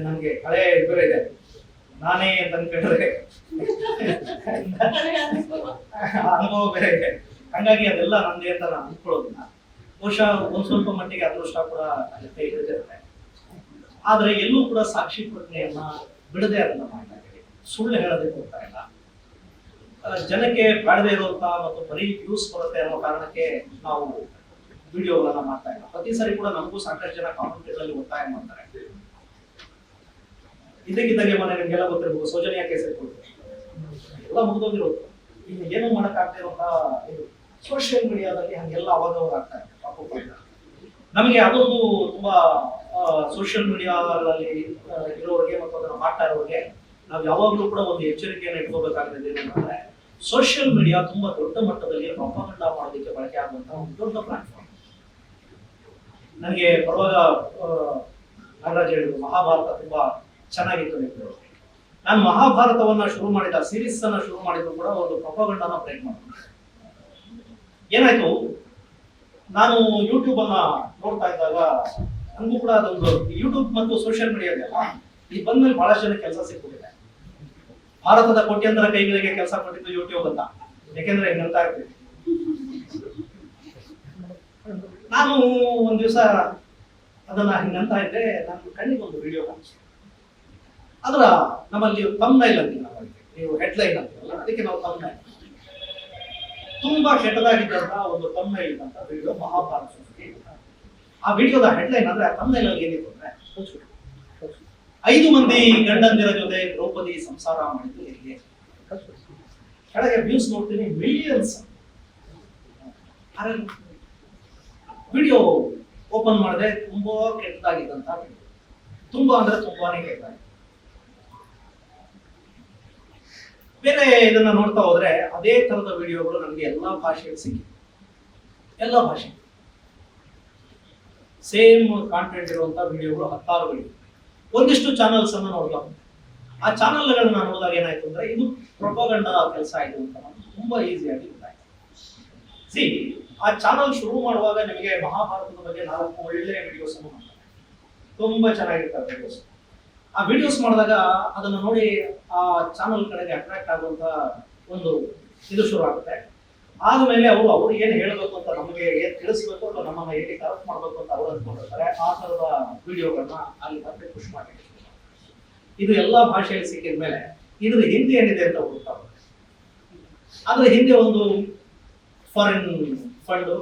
Speaker 1: ನನಗೆ ಹಳೆ ಇಬ್ಬರು ಇದೆ. ನಾನೇ ಅಂತ ಅನ್ಕೊಂಡ್ರೆ [LAUGHS] ಅನುಭವ ಬೇರೆ ಇದೆ. ಹಂಗಾಗಿ ಅದೆಲ್ಲ ನಂದೇ ಅಂತ ನಾನು ಅನ್ಕೊಳ್ಳೋದಿಲ್ಲ ಬಹುಶಃ ಒಂದ್ ಸ್ವಲ್ಪ ಮಟ್ಟಿಗೆ ಅದೃಷ್ಟ ಕೂಡ ಕೈ ಹಿಡಿದಿರುತ್ತೆ ಆದ್ರೆ ಎಲ್ಲೂ ಕೂಡ ಸಾಕ್ಷಿ ಪ್ರಜ್ಞೆಯನ್ನ ಬಿಡದೆ ಅದನ್ನ ಮಾಡ್ತಾ ಇದ್ದೀವಿ ಸುಳ್ಳು ಹೇಳೋದಕ್ಕೆ ಹೋಗ್ತಾ ಇಲ್ಲ. ಜನಕ್ಕೆ ಬಾಡದೆ ಇರುವಂತ ಮತ್ತು ಬರೀ ವ್ಯೂಸ್ ಬರುತ್ತೆ ಅನ್ನೋ ಕಾರಣಕ್ಕೆ ನಾವು ವಿಡಿಯೋಗಳನ್ನ ಮಾಡ್ತಾ ಇಲ್ಲ. ಪ್ರತಿ ಸರಿ ಕೂಡ ನಮಗೂ ಸಾಕಷ್ಟು ಜನ ಕಾಮೆಂಟ್ಗಳಲ್ಲಿ ಒತ್ತಾಯ ಮಾಡ್ತಾರೆ. ಇದಕ್ಕಿದ್ದಂಗೆ ಮನೆ ನಿಮ್ಗೆಲ್ಲ ಗೊತ್ತಿರ್ಬೋದು, ಸೌಜನ್ಯ ಕೇಸ್ ಇರ್ಬೋದು. ಎಲ್ಲ ಮುಗಿದೋಗಿರೋದು. ಇನ್ನು ಏನು ಮಾಡಕ್ಕಾಗದೇ ಇರುವಂತ ಇದು ಸೋಷಿಯಲ್ ಮೀಡಿಯಾದಲ್ಲಿ ಹಂಗೆಲ್ಲ ಅವಾಗ ಆಗ್ತಾ ಇದೆ. ನಮಗೆ ಅದೊಂದು ತುಂಬಾ ಸೋಷಿಯಲ್ ಮೀಡಿಯಾದಲ್ಲಿ ಇರೋರಿಗೆ ಮತ್ತು ಅದನ್ನು ಮಾಡ್ತಾ ಇರೋರಿಗೆ ನಾವು ಯಾವಾಗಲೂ ಕೂಡ ಒಂದು ಎಚ್ಚರಿಕೆಯನ್ನು ಇಟ್ಕೋಬೇಕಾಗಿದೆ ಏನಂತಂದ್ರೆ ಸೋಷಿಯಲ್ ಮೀಡಿಯಾ ತುಂಬಾ ದೊಡ್ಡ ಮಟ್ಟದಲ್ಲಿ ಪ್ರೊಪಗಂಡ ಮಾಡೋದಕ್ಕೆ ಬಳಕೆ ಆಗುವಂತಹ ಒಂದು ದೊಡ್ಡ ಪ್ಲಾಟ್ಫಾರ್ಮ್ ನನಗೆ ಬರುವಾಗ ನಾಗರಾಜ್ ಹೇಳಿದ್ರು, ಮಹಾಭಾರತ ತುಂಬಾ ಚೆನ್ನಾಗಿತ್ತು ಅಂತ ನಾನು ಮಹಾಭಾರತವನ್ನ ಶುರು ಮಾಡಿದ ಸೀರೀಸ್ ಅನ್ನ ಶುರು ಮಾಡಿದ್ರು ಕೂಡ ಒಂದು ಪ್ರಪಗಂಡನ ಬ್ರೇಕ್ ಮಾಡಿದ್ರು ಏನಾಯ್ತು? ನಾನು ಯೂಟ್ಯೂಬ್ ಅನ್ನ ನೋಡ್ತಾ ಇದ್ದಾಗ ನನಗೂ ಕೂಡ ಅದೊಂದು ಯೂಟ್ಯೂಬ್ ಮತ್ತು ಸೋಷಿಯಲ್ ಮೀಡಿಯಾ ಈ ಇದು ಬಂದ್ಮೇಲೆ ಬಹಳಷ್ಟು ಜನ ಕೆಲಸ ಸಿಕ್ಕಿದೆ ಭಾರತದ ಕೋಟ್ಯಂತರ ಕೈಗಳಿಗೆ ಕೆಲಸ ಕೊಟ್ಟಿದ್ದು ಯೂಟ್ಯೂಬ್ ಅಂತ. ಯಾಕೆಂದ್ರೆ ಹಿಂಗಂತ ಇರ್ತೀವಿ ನಾನು ಒಂದ್ ದಿವಸ ಅದನ್ನ ಹಿಂಗಂತ ಇದ್ದೆ ನನ್ನ ಕಣ್ಣಿಗೆ ಒಂದು ವಿಡಿಯೋ ಕಾಣಿಸ್ತು ಅದರ ನಮ್ಮಲ್ಲಿ ಅಂತೀವಿ ನಮ್ಮಲ್ಲಿ ನೀವು ಹೆಡ್ಲೈನ್ ಅಂತೀವಲ್ಲ, ಅದಕ್ಕೆ ನಾವು ತಮ್ನೈಲ್ ತುಂಬಾ ಕೆಟ್ಟದಾಗಿದ್ದಂತ ಒಂದು ತಮ್ಮ ಅಂತ ವಿಡಿಯೋ ಮಹಾಭಾರತ ಆ ವಿಡಿಯೋದ ಹೆಡ್ಲೈನ್ ಅಂದ್ರೆ ಅಲ್ಲಿ ಏನಿತ್ತು ಅಂದ್ರೆ ಐದು ಮಂದಿ ಗಂಡಂದಿರ ಜೊತೆ ದ್ರೌಪದಿ ಸಂಸಾರ ಮಾಡಿದ್ದು ಹೇಗೆ? ಕೆಳಗೆ ವ್ಯೂಸ್ ನೋಡ್ತೀನಿ ಮಿಲಿಯನ್ಸ್ ವಿಡಿಯೋ ಓಪನ್ ಮಾಡಿದ್ರೆ ತುಂಬಾ ಕೆಟ್ಟದಾಗಿದ್ದಂತ ವಿಡಿಯೋ ತುಂಬಾ ಅಂದ್ರೆ ತುಂಬಾನೇ ಕೆಟ್ಟದಾಗಿ ಬೇರೆ ಇದನ್ನ ನೋಡ್ತಾ ಹೋದ್ರೆ ಅದೇ ತರದ ವಿಡಿಯೋಗಳು ನಮಗೆ ಎಲ್ಲಾ ಭಾಷೆಯಲ್ಲಿ ಸಿಕ್ಕಿ ಎಲ್ಲ ಭಾಷೆ. ಸೇಮ್ ಕಾಂಟೆಂಟ್ ಇರುವಂತ ವಿಡಿಯೋಗಳು ಹತ್ತಾರುಗಳಿವೆ ಒಂದಿಷ್ಟು ಚಾನಲ್ಸ್ ಅನ್ನು ನೋಡ್ತಾ ಆ ಚಾನಲ್ಗಳನ್ನ ನೋಡಿದಾಗ ಏನಾಯ್ತು ಅಂದ್ರೆ ಇದು ಪ್ರೊಪಗಂಡ ಕೆಲಸ ಆಯ್ತು ಅಂತ ತುಂಬಾ ಈಸಿಯಾಗಿ ಗೊತ್ತಾಯ್ತು. ಸಿ ಆ ಚಾನಲ್ ಶುರು ಮಾಡುವಾಗ ನಿಮಗೆ ಮಹಾಭಾರತದ ಬಗ್ಗೆ ನಾಲ್ಕು ಒಳ್ಳೆಯ ವಿಡಿಯೋಸ್ ಅನ್ನು ಮಾಡ್ತಾರೆ ತುಂಬಾ ಚೆನ್ನಾಗಿರ್ತಾರೆ ವಿಡಿಯೋಸ್ ಆ ವಿಡಿಯೋಸ್ ಮಾಡಿದಾಗ ಅದನ್ನು ನೋಡಿ ಆ ಚಾನಲ್ ಕಡೆಗೆ ಅಟ್ರಾಕ್ಟ್ ಆಗುವಂತ ಒಂದು ಇದು ಶುರು ಆಗುತ್ತೆ. ಆದ್ಮೇಲೆ ಅವರು, ಅವ್ರು ಏನ್ ಹೇಳಬೇಕು ಅಂತ ನಮಗೆ, ಏನು ತಿಳಿಸ್ಬೇಕು ಅಥವಾ ನಮ್ಮನ್ನ ಹೇಗೆ ಕರೆಕ್ಟ್ ಮಾಡಬೇಕು ಅಂತ ಅವ್ರು ಅಂದ್ಕೊಂಡಿರ್ತಾರೆ ಆ ತರದ ವಿಡಿಯೋಗಳನ್ನ ಅಲ್ಲಿ ಮತ್ತೆ ಪುಷ್ ಮಾಡಿ ಇದು ಎಲ್ಲಾ ಭಾಷೆಯಲ್ಲಿ ಸಿಕ್ಕಿದ ಮೇಲೆ ಇದ್ರ ಹಿಂದೆ ಏನಿದೆ ಅಂತ ಹುಡುಕ್ತಾ ಅದರ ಹಿಂದೆ ಒಂದು ಫಾರಿನ್ ಫಂಡು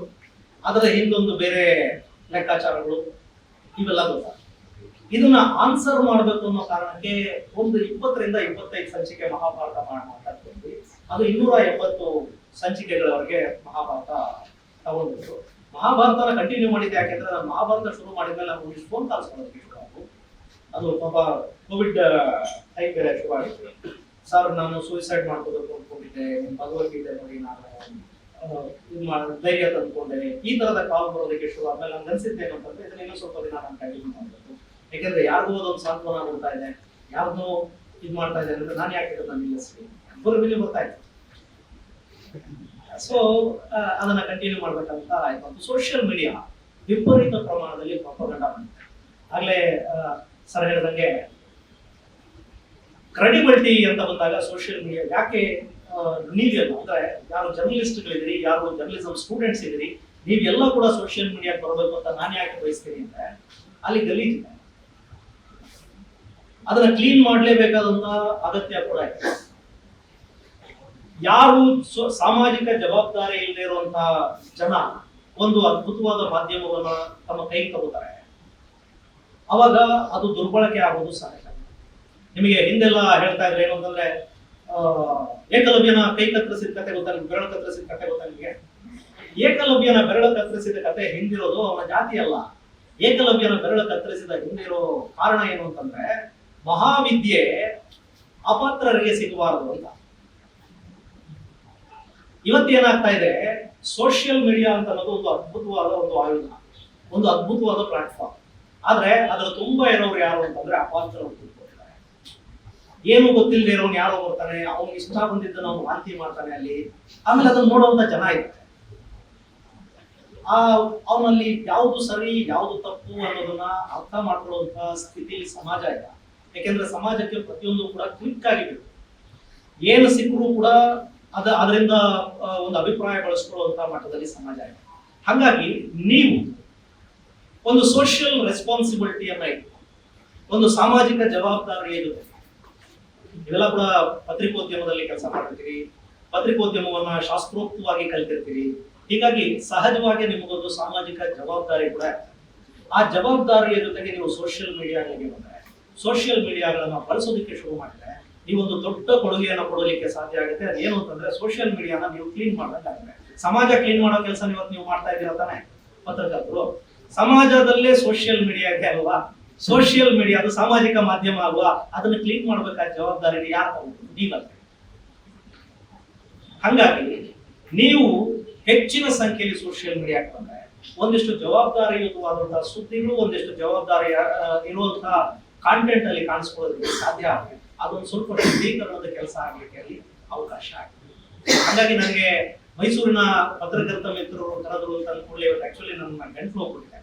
Speaker 1: ಅದರ ಹಿಂದೊಂದು ಬೇರೆ ಲೆಕ್ಕಾಚಾರಗಳು, ಇವೆಲ್ಲ ಗೊತ್ತಾಗ್ತದೆ ಇದನ್ನ ಆನ್ಸರ್ ಮಾಡಬೇಕು ಅನ್ನೋ ಕಾರಣಕ್ಕೆ ಒಂದು ಇಪ್ಪತ್ತರಿಂದ ಇಪ್ಪತ್ತೈದು ಸಂಚಿಕೆ ಮಹಾಭಾರತ ಮಾತಾಡ್ತಿದ್ವಿ ಅದು ಇನ್ನೂರ ಎಪ್ಪತ್ತು ಸಂಚಿಕೆಗಳವರೆಗೆ ಮಹಾಭಾರತ ತಗೊಂಡ್ಬಿಟ್ಟು ಮಹಾಭಾರತನ ಕಂಟಿನ್ಯೂ ಮಾಡಿದ್ದೆ ಯಾಕೆಂದ್ರೆ ನಾನು ಮಹಾಭಾರತ ಶುರು ಮಾಡಿದ್ಮೇಲೆ ನಾವು ಇಷ್ಟು ಫೋನ್ ಕಾಲ್ಸ್ ಆಯ್ತು ಅದು ಪಾಪ ಕೋವಿಡ್ ಟೈಮ್ ಬೇರೆ ಶುರು ಆಗಿತ್ತು. ಸರ್ ನಾನು ಸೂಸೈಡ್ ಮಾಡ್ಕೋಬೇಕು ಅನ್ಕೊಂಡಿದ್ದೆ. ನಿಮ್ ಭಗವದ್ಗೀತೆ ನೋಡಿ ನಾನು ಇದು ಧೈರ್ಯ ತಂದ್ಕೊಂಡೆ. ಈ ತರದ ಕಾಲ್ ಬರೋದಕ್ಕೆ ಶುರು ಆದ್ಮೇಲೆ ನನ್ಗೆ ಅನ್ಸಿದ್ದು ಅಂತಂದ್ರೆ ಇದನ್ನ ಇನ್ನೂ ಸ್ವಲ್ಪ ದಿನ ನಾನು ಕಂಟಿನ್ಯೂ ಮಾಡಬೇಕು. ಯಾಕಂದ್ರೆ ಯಾರಿಗೂ ಅದೊಂದು ಸಾಂತ್ವನ ಕೊಡ್ತಾ ಇದೆ ಯಾರ್ದೋ ಇದು ಮಾಡ್ತಾ ಇದೆ ಅಂದ್ರೆ ನಾನು ಯಾಕೆ ಇದನ್ನ ನಿಲ್ಲಿಸ್ಲಿ ಬಿಲ್ ಬರ್ತಾ ಇತ್ತು ಸೊ ಅದನ್ನ ಕಂಟಿನ್ಯೂ ಮಾಡ್ಬೇಕಂತ ಆಯ್ತು. ಸೋಷಿಯಲ್ ಮೀಡಿಯಾ ವಿಪರೀತ ಪ್ರಮಾಣದಲ್ಲಿ ಪ್ರಪಗಂಡ ಬಂದಿದೆ. ಆಗ್ಲೇ ಸರ್ ಹೇಳಿದಂಗೆ ಕ್ರೆಡಿಬಿಲಿಟಿ ಅಂತ ಬಂದಾಗ ಸೋಷಿಯಲ್ ಮೀಡಿಯಾ ಯಾಕೆ ನೀವೆಲ್ಲ? ಅಂದ್ರೆ ಯಾರು ಜರ್ನಲಿಸ್ಟ್ಗಳಿದ್ದೀರಿ ಯಾರು ಜರ್ನಲಿಸಂ ಸ್ಟೂಡೆಂಟ್ಸ್ ಇದ್ದೀರಿ, ನೀವೆಲ್ಲ ಕೂಡ ಸೋಷಿಯಲ್ ಮೀಡಿಯಾ ಬರಬೇಕು ಅಂತ ನಾನು ಯಾಕೆ ಬಯಸ್ತೀನಿ ಅಂದ್ರೆ, ಅಲ್ಲಿ ಗಲೀಜಿದೆ ಅದನ್ನ ಕ್ಲೀನ್ ಮಾಡಲೇಬೇಕಾದಂತಹ ಅಗತ್ಯ ಕೂಡ ಇದೆ ಯಾರು ಸಾಮಾಜಿಕ ಜವಾಬ್ದಾರಿ ಇಲ್ಲದೆ ಇರುವಂತಹ ಜನ ಒಂದು ಅದ್ಭುತವಾದ ಮಾಧ್ಯಮವನ್ನ ತಮ್ಮ ಕೈಗೆ ತಗೋತಾರೆ. ಅವಾಗ ಅದು ದುರ್ಬಳಕೆ ಆಗೋದು ಸಹಜ ನಿಮಗೆ ಹಿಂದೆಲ್ಲ ಹೇಳ್ತಾ ಇದ್ರೆ ಏನು ಅಂತಂದ್ರೆ ಏಕಲವ್ಯನ ಕೈ ಕತ್ತರಿಸಿದ ಕತೆ ಗೊತ್ತಾ ನಿಮ್ಗೆ? ಬೆರಳು ಕತ್ತರಿಸಿದ ಕತೆ ಗೊತ್ತಾ ನಿಮಗೆ? ಏಕಲವ್ಯನ ಬೆರಳು ಕತ್ತರಿಸಿದ ಕತೆ ಹಿಂದಿರೋದು ಅವನ ಜಾತಿ ಅಲ್ಲ. ಏಕಲವ್ಯನ ಬೆರಳು ಕತ್ತರಿಸಿದ ಹಿಂದಿರೋ ಕಾರಣ ಏನು ಅಂತಂದ್ರೆ ಮಹಾವಿದ್ಯೆ ಅಪತ್ರರಿಗೆ ಸಿಗಬಾರದು ಅಂತ. ಇವತ್ತೇನಾಗ್ತಾ ಇದೆ? ಸೋಷಿಯಲ್ ಮೀಡಿಯಾ ಅಂತ ಅನ್ನೋದು ಒಂದು ಅದ್ಭುತವಾದ ಒಂದು ಆಯುಧ ಒಂದು ಅದ್ಭುತವಾದ ಪ್ಲಾಟ್ಫಾರ್ಮ್ ಆದ್ರೆ ಅದರ ತುಂಬಾ ಇರೋರು ಯಾರು ಅಂತಂದ್ರೆ ಅಪಾತ್ರರು ತಿಳ್ಕೊಳ್ತಾರೆ. ಏನು ಗೊತ್ತಿಲ್ಲದೆ ಇರೋನು ಯಾರೋ ಬರ್ತಾನೆ ಅವ್ನಿಗೆ ಇಷ್ಟ ಬಂದಿದ್ದನ್ನ ಅವ್ನು ವಾಂತಿ ಮಾಡ್ತಾನೆ ಅಲ್ಲಿ. ಆಮೇಲೆ ಅದನ್ನ ನೋಡುವಂತ ಜನ ಇರ್ತಾರೆ. ಆ ಅವನಲ್ಲಿ ಯಾವುದು ಸರಿ, ಯಾವುದು ತಪ್ಪು ಅನ್ನೋದನ್ನ ಅರ್ಥ ಮಾಡ್ಕೊಳ್ಳುವಂತ ಸ್ಥಿತಿಯಲ್ಲಿ ಸಮಾಜ ಇಲ್ಲ ಯಾಕೆಂದ್ರೆ ಸಮಾಜಕ್ಕೆ ಪ್ರತಿಯೊಂದು ಕೂಡ ಕ್ಲಿಕ್ ಆಗಿಬೇಕು ಏನು ಸಿಕ್ಕರೂ ಕೂಡ ಅದ ಅದರಿಂದ ಒಂದು ಅಭಿಪ್ರಾಯ ಬಳಸ್ಕೊಳ್ಳುವಂತ ಮಟ್ಟದಲ್ಲಿ ಸಮಾಜ ಇದೆ ಹಾಗಾಗಿ ನೀವು ಒಂದು ಸೋಷಿಯಲ್ ರೆಸ್ಪಾನ್ಸಿಬಿಲಿಟಿಯನ್ನ ಇಟ್ಟು ಒಂದು ಸಾಮಾಜಿಕ ಜವಾಬ್ದಾರಿ ಏನು ಇವೆಲ್ಲ ಕೂಡ ಪತ್ರಿಕೋದ್ಯಮದಲ್ಲಿ ಕೆಲಸ ಮಾಡ್ತಿರ್ತೀರಿ ಪತ್ರಿಕೋದ್ಯಮವನ್ನ ಶಾಸ್ತ್ರೋಕ್ತವಾಗಿ ಕಲಿತಿರ್ತೀರಿ. ಹೀಗಾಗಿ ಸಹಜವಾಗಿ ನಿಮಗೊಂದು ಸಾಮಾಜಿಕ ಜವಾಬ್ದಾರಿ ಕೂಡ ಆ ಜವಾಬ್ದಾರಿಯ ಜೊತೆಗೆ ನೀವು ಸೋಷಿಯಲ್ ಮೀಡಿಯಾಗಳಿಗೆ ಬಂದ್ರೆ ಸೋಷಿಯಲ್ ಮೀಡಿಯಾಗಳನ್ನ ಬಳಸೋದಕ್ಕೆ ಶುರು ಮಾಡಿದ್ರೆ ನೀವೊಂದು ದೊಡ್ಡ ಕೊಡುಗೆಯನ್ನು ಕೊಡಲಿಕ್ಕೆ ಸಾಧ್ಯ ಆಗುತ್ತೆ. ಅದೇನು ಅಂತಂದ್ರೆ ಸೋಷಿಯಲ್ ಮೀಡಿಯಾನ ನೀವು ಕ್ಲೀನ್ ಮಾಡ್ಬೇಕಾಗುತ್ತೆ ಸಮಾಜ ಕ್ಲೀನ್ ಮಾಡೋ ಕೆಲಸ ಇವತ್ತು ನೀವು ಮಾಡ್ತಾ ಇದ್ದೀರ ತಾನೆ? ಪತ್ರಕರ್ತರು. ಸಮಾಜದಲ್ಲೇ ಸೋಷಿಯಲ್ ಮೀಡಿಯಾ ಇದೆ ಅಲ್ವಾ? ಸೋಷಿಯಲ್ ಮೀಡಿಯಾ ಅದು ಸಾಮಾಜಿಕ ಮಾಧ್ಯಮ ಅಲ್ವಾ? ಅದನ್ನ ಕ್ಲೀನ್ ಮಾಡ್ಬೇಕಾದ ಜವಾಬ್ದಾರಿ ಯಾರು ನೀವಲ್ಲ ಹಂಗಾಗಿ ನೀವು ಹೆಚ್ಚಿನ ಸಂಖ್ಯೆಯಲ್ಲಿ ಸೋಷಿಯಲ್ ಮೀಡಿಯಾಕ್ಕೆ ಬಂದ್ರೆ ಒಂದಿಷ್ಟು ಜವಾಬ್ದಾರಿಯುತವಾದಂತಹ ಸುದ್ದಿಗಳು, ಒಂದಿಷ್ಟು ಜವಾಬ್ದಾರಿ ಇರುವಂತಹ ಕಾಂಟೆಂಟ್ ಅಲ್ಲಿ ಕಾಣಿಸ್ಕೊಳ್ಳೋದಕ್ಕೆ ಸಾಧ್ಯ ಆಗುತ್ತೆ ಅದೊಂದು ಸ್ವಲ್ಪ ಶುದ್ಧೀಕರಣದ ಕೆಲಸ ಆಗ್ಲಿಕ್ಕೆ ಅಲ್ಲಿ ಅವಕಾಶ ಆಗ್ತದೆ ಹಾಗಾಗಿ ನನಗೆ ಮೈಸೂರಿನ ಪತ್ರಕರ್ತ ಮಿತ್ರರು ಕರೆದ್ರು ಅಂತ ಅಂದ್ಕೊಳ್ಳಿ ಇವತ್ತು ಆಕ್ಚುಲಿ ನನ್ನ ಗಂಟಲು ಹೋಗ್ಬಿಟ್ಟಿದೆ.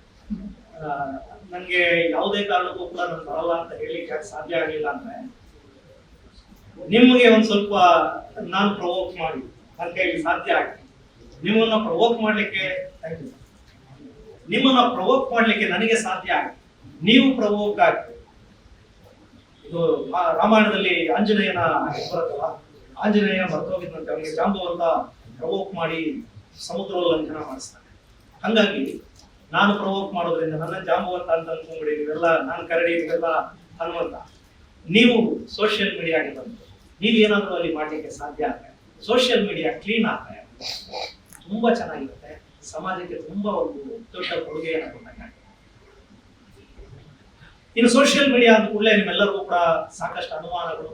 Speaker 1: ನನಗೆ ಯಾವುದೇ ಕಾರಣಕ್ಕೂ ಕೂಡ ನಾನು ಬರಲ್ಲ ಅಂತ ಹೇಳಿಕ್ಕೆ ಸಾಧ್ಯ ಆಗಲಿಲ್ಲ ಅಂದ್ರೆ, ನಿಮಗೆ ಒಂದ್ ಸ್ವಲ್ಪ ನಾನು ಪ್ರವೋಕ್ ಮಾಡಿ. ನನ್ನ ಕೈಲಿ ಸಾಧ್ಯ ಆಗ್ತದೆ ನಿಮ್ಮನ್ನ ಪ್ರವೋಕ್ ಮಾಡಲಿಕ್ಕೆ. ನಿಮ್ಮನ್ನ ಪ್ರವೋಕ್ ಮಾಡ್ಲಿಕ್ಕೆ ನನಗೆ ಸಾಧ್ಯ ಆಗುತ್ತೆ ನೀವು ಪ್ರವೋಕ್ ಆಗಿ ಇದು ರಾಮಾಯಣದಲ್ಲಿ ಆಂಜನೇಯನ ಬರುತ್ತಲ್ಲ, ಆಂಜನೇಯ ಮರ್ತೋಗಿದ್ದಂತೆ ಅವನಿಗೆ ಜಾಂಬವಂತ ಪ್ರವೋಕ್ ಮಾಡಿ ಸಮುದ್ರ ಲಂಘನ ಮಾಡಿಸ್ತಾನೆ ಹಂಗಾಗಿ ನಾನು ಪ್ರವೋಕ್ ಮಾಡೋದ್ರಿಂದ ನನ್ನ ಜಾಂಬುವಂತ ಅಂತ ಅನ್ಕೊಂಡ್ಬಿಡಿ ಇವೆಲ್ಲ ನಾನು ಕರಡಿ, ಇವೆಲ್ಲ ಹನುಮಂತ. ನೀವು ಸೋಷಿಯಲ್ ಮೀಡಿಯಾಗೆ ಬಂದು, ನೀವೇನಾದ್ರೂ ಅಲ್ಲಿ ಮಾಡಲಿಕ್ಕೆ ಸಾಧ್ಯ ಆದ್ರೆ ಸೋಷಿಯಲ್ ಮೀಡಿಯಾ ಕ್ಲೀನ್ ಆದ್ರೆ, ತುಂಬಾ ಚೆನ್ನಾಗಿರುತ್ತೆ. ಸಮಾಜಕ್ಕೆ ತುಂಬಾ ಒಂದು ದೊಡ್ಡ ಕೊಡುಗೆಯನ್ನು ಕೊಟ್ಟಾಗ ಇನ್ನು ಸೋಷಿಯಲ್ ಮೀಡಿಯಾ ಅಂದ ಕೂಡಲೇ ನಿಮ್ಮೆಲ್ಲರಿಗೂ ಕೂಡ ಸಾಕಷ್ಟು ಅನುಮಾನಗಳು.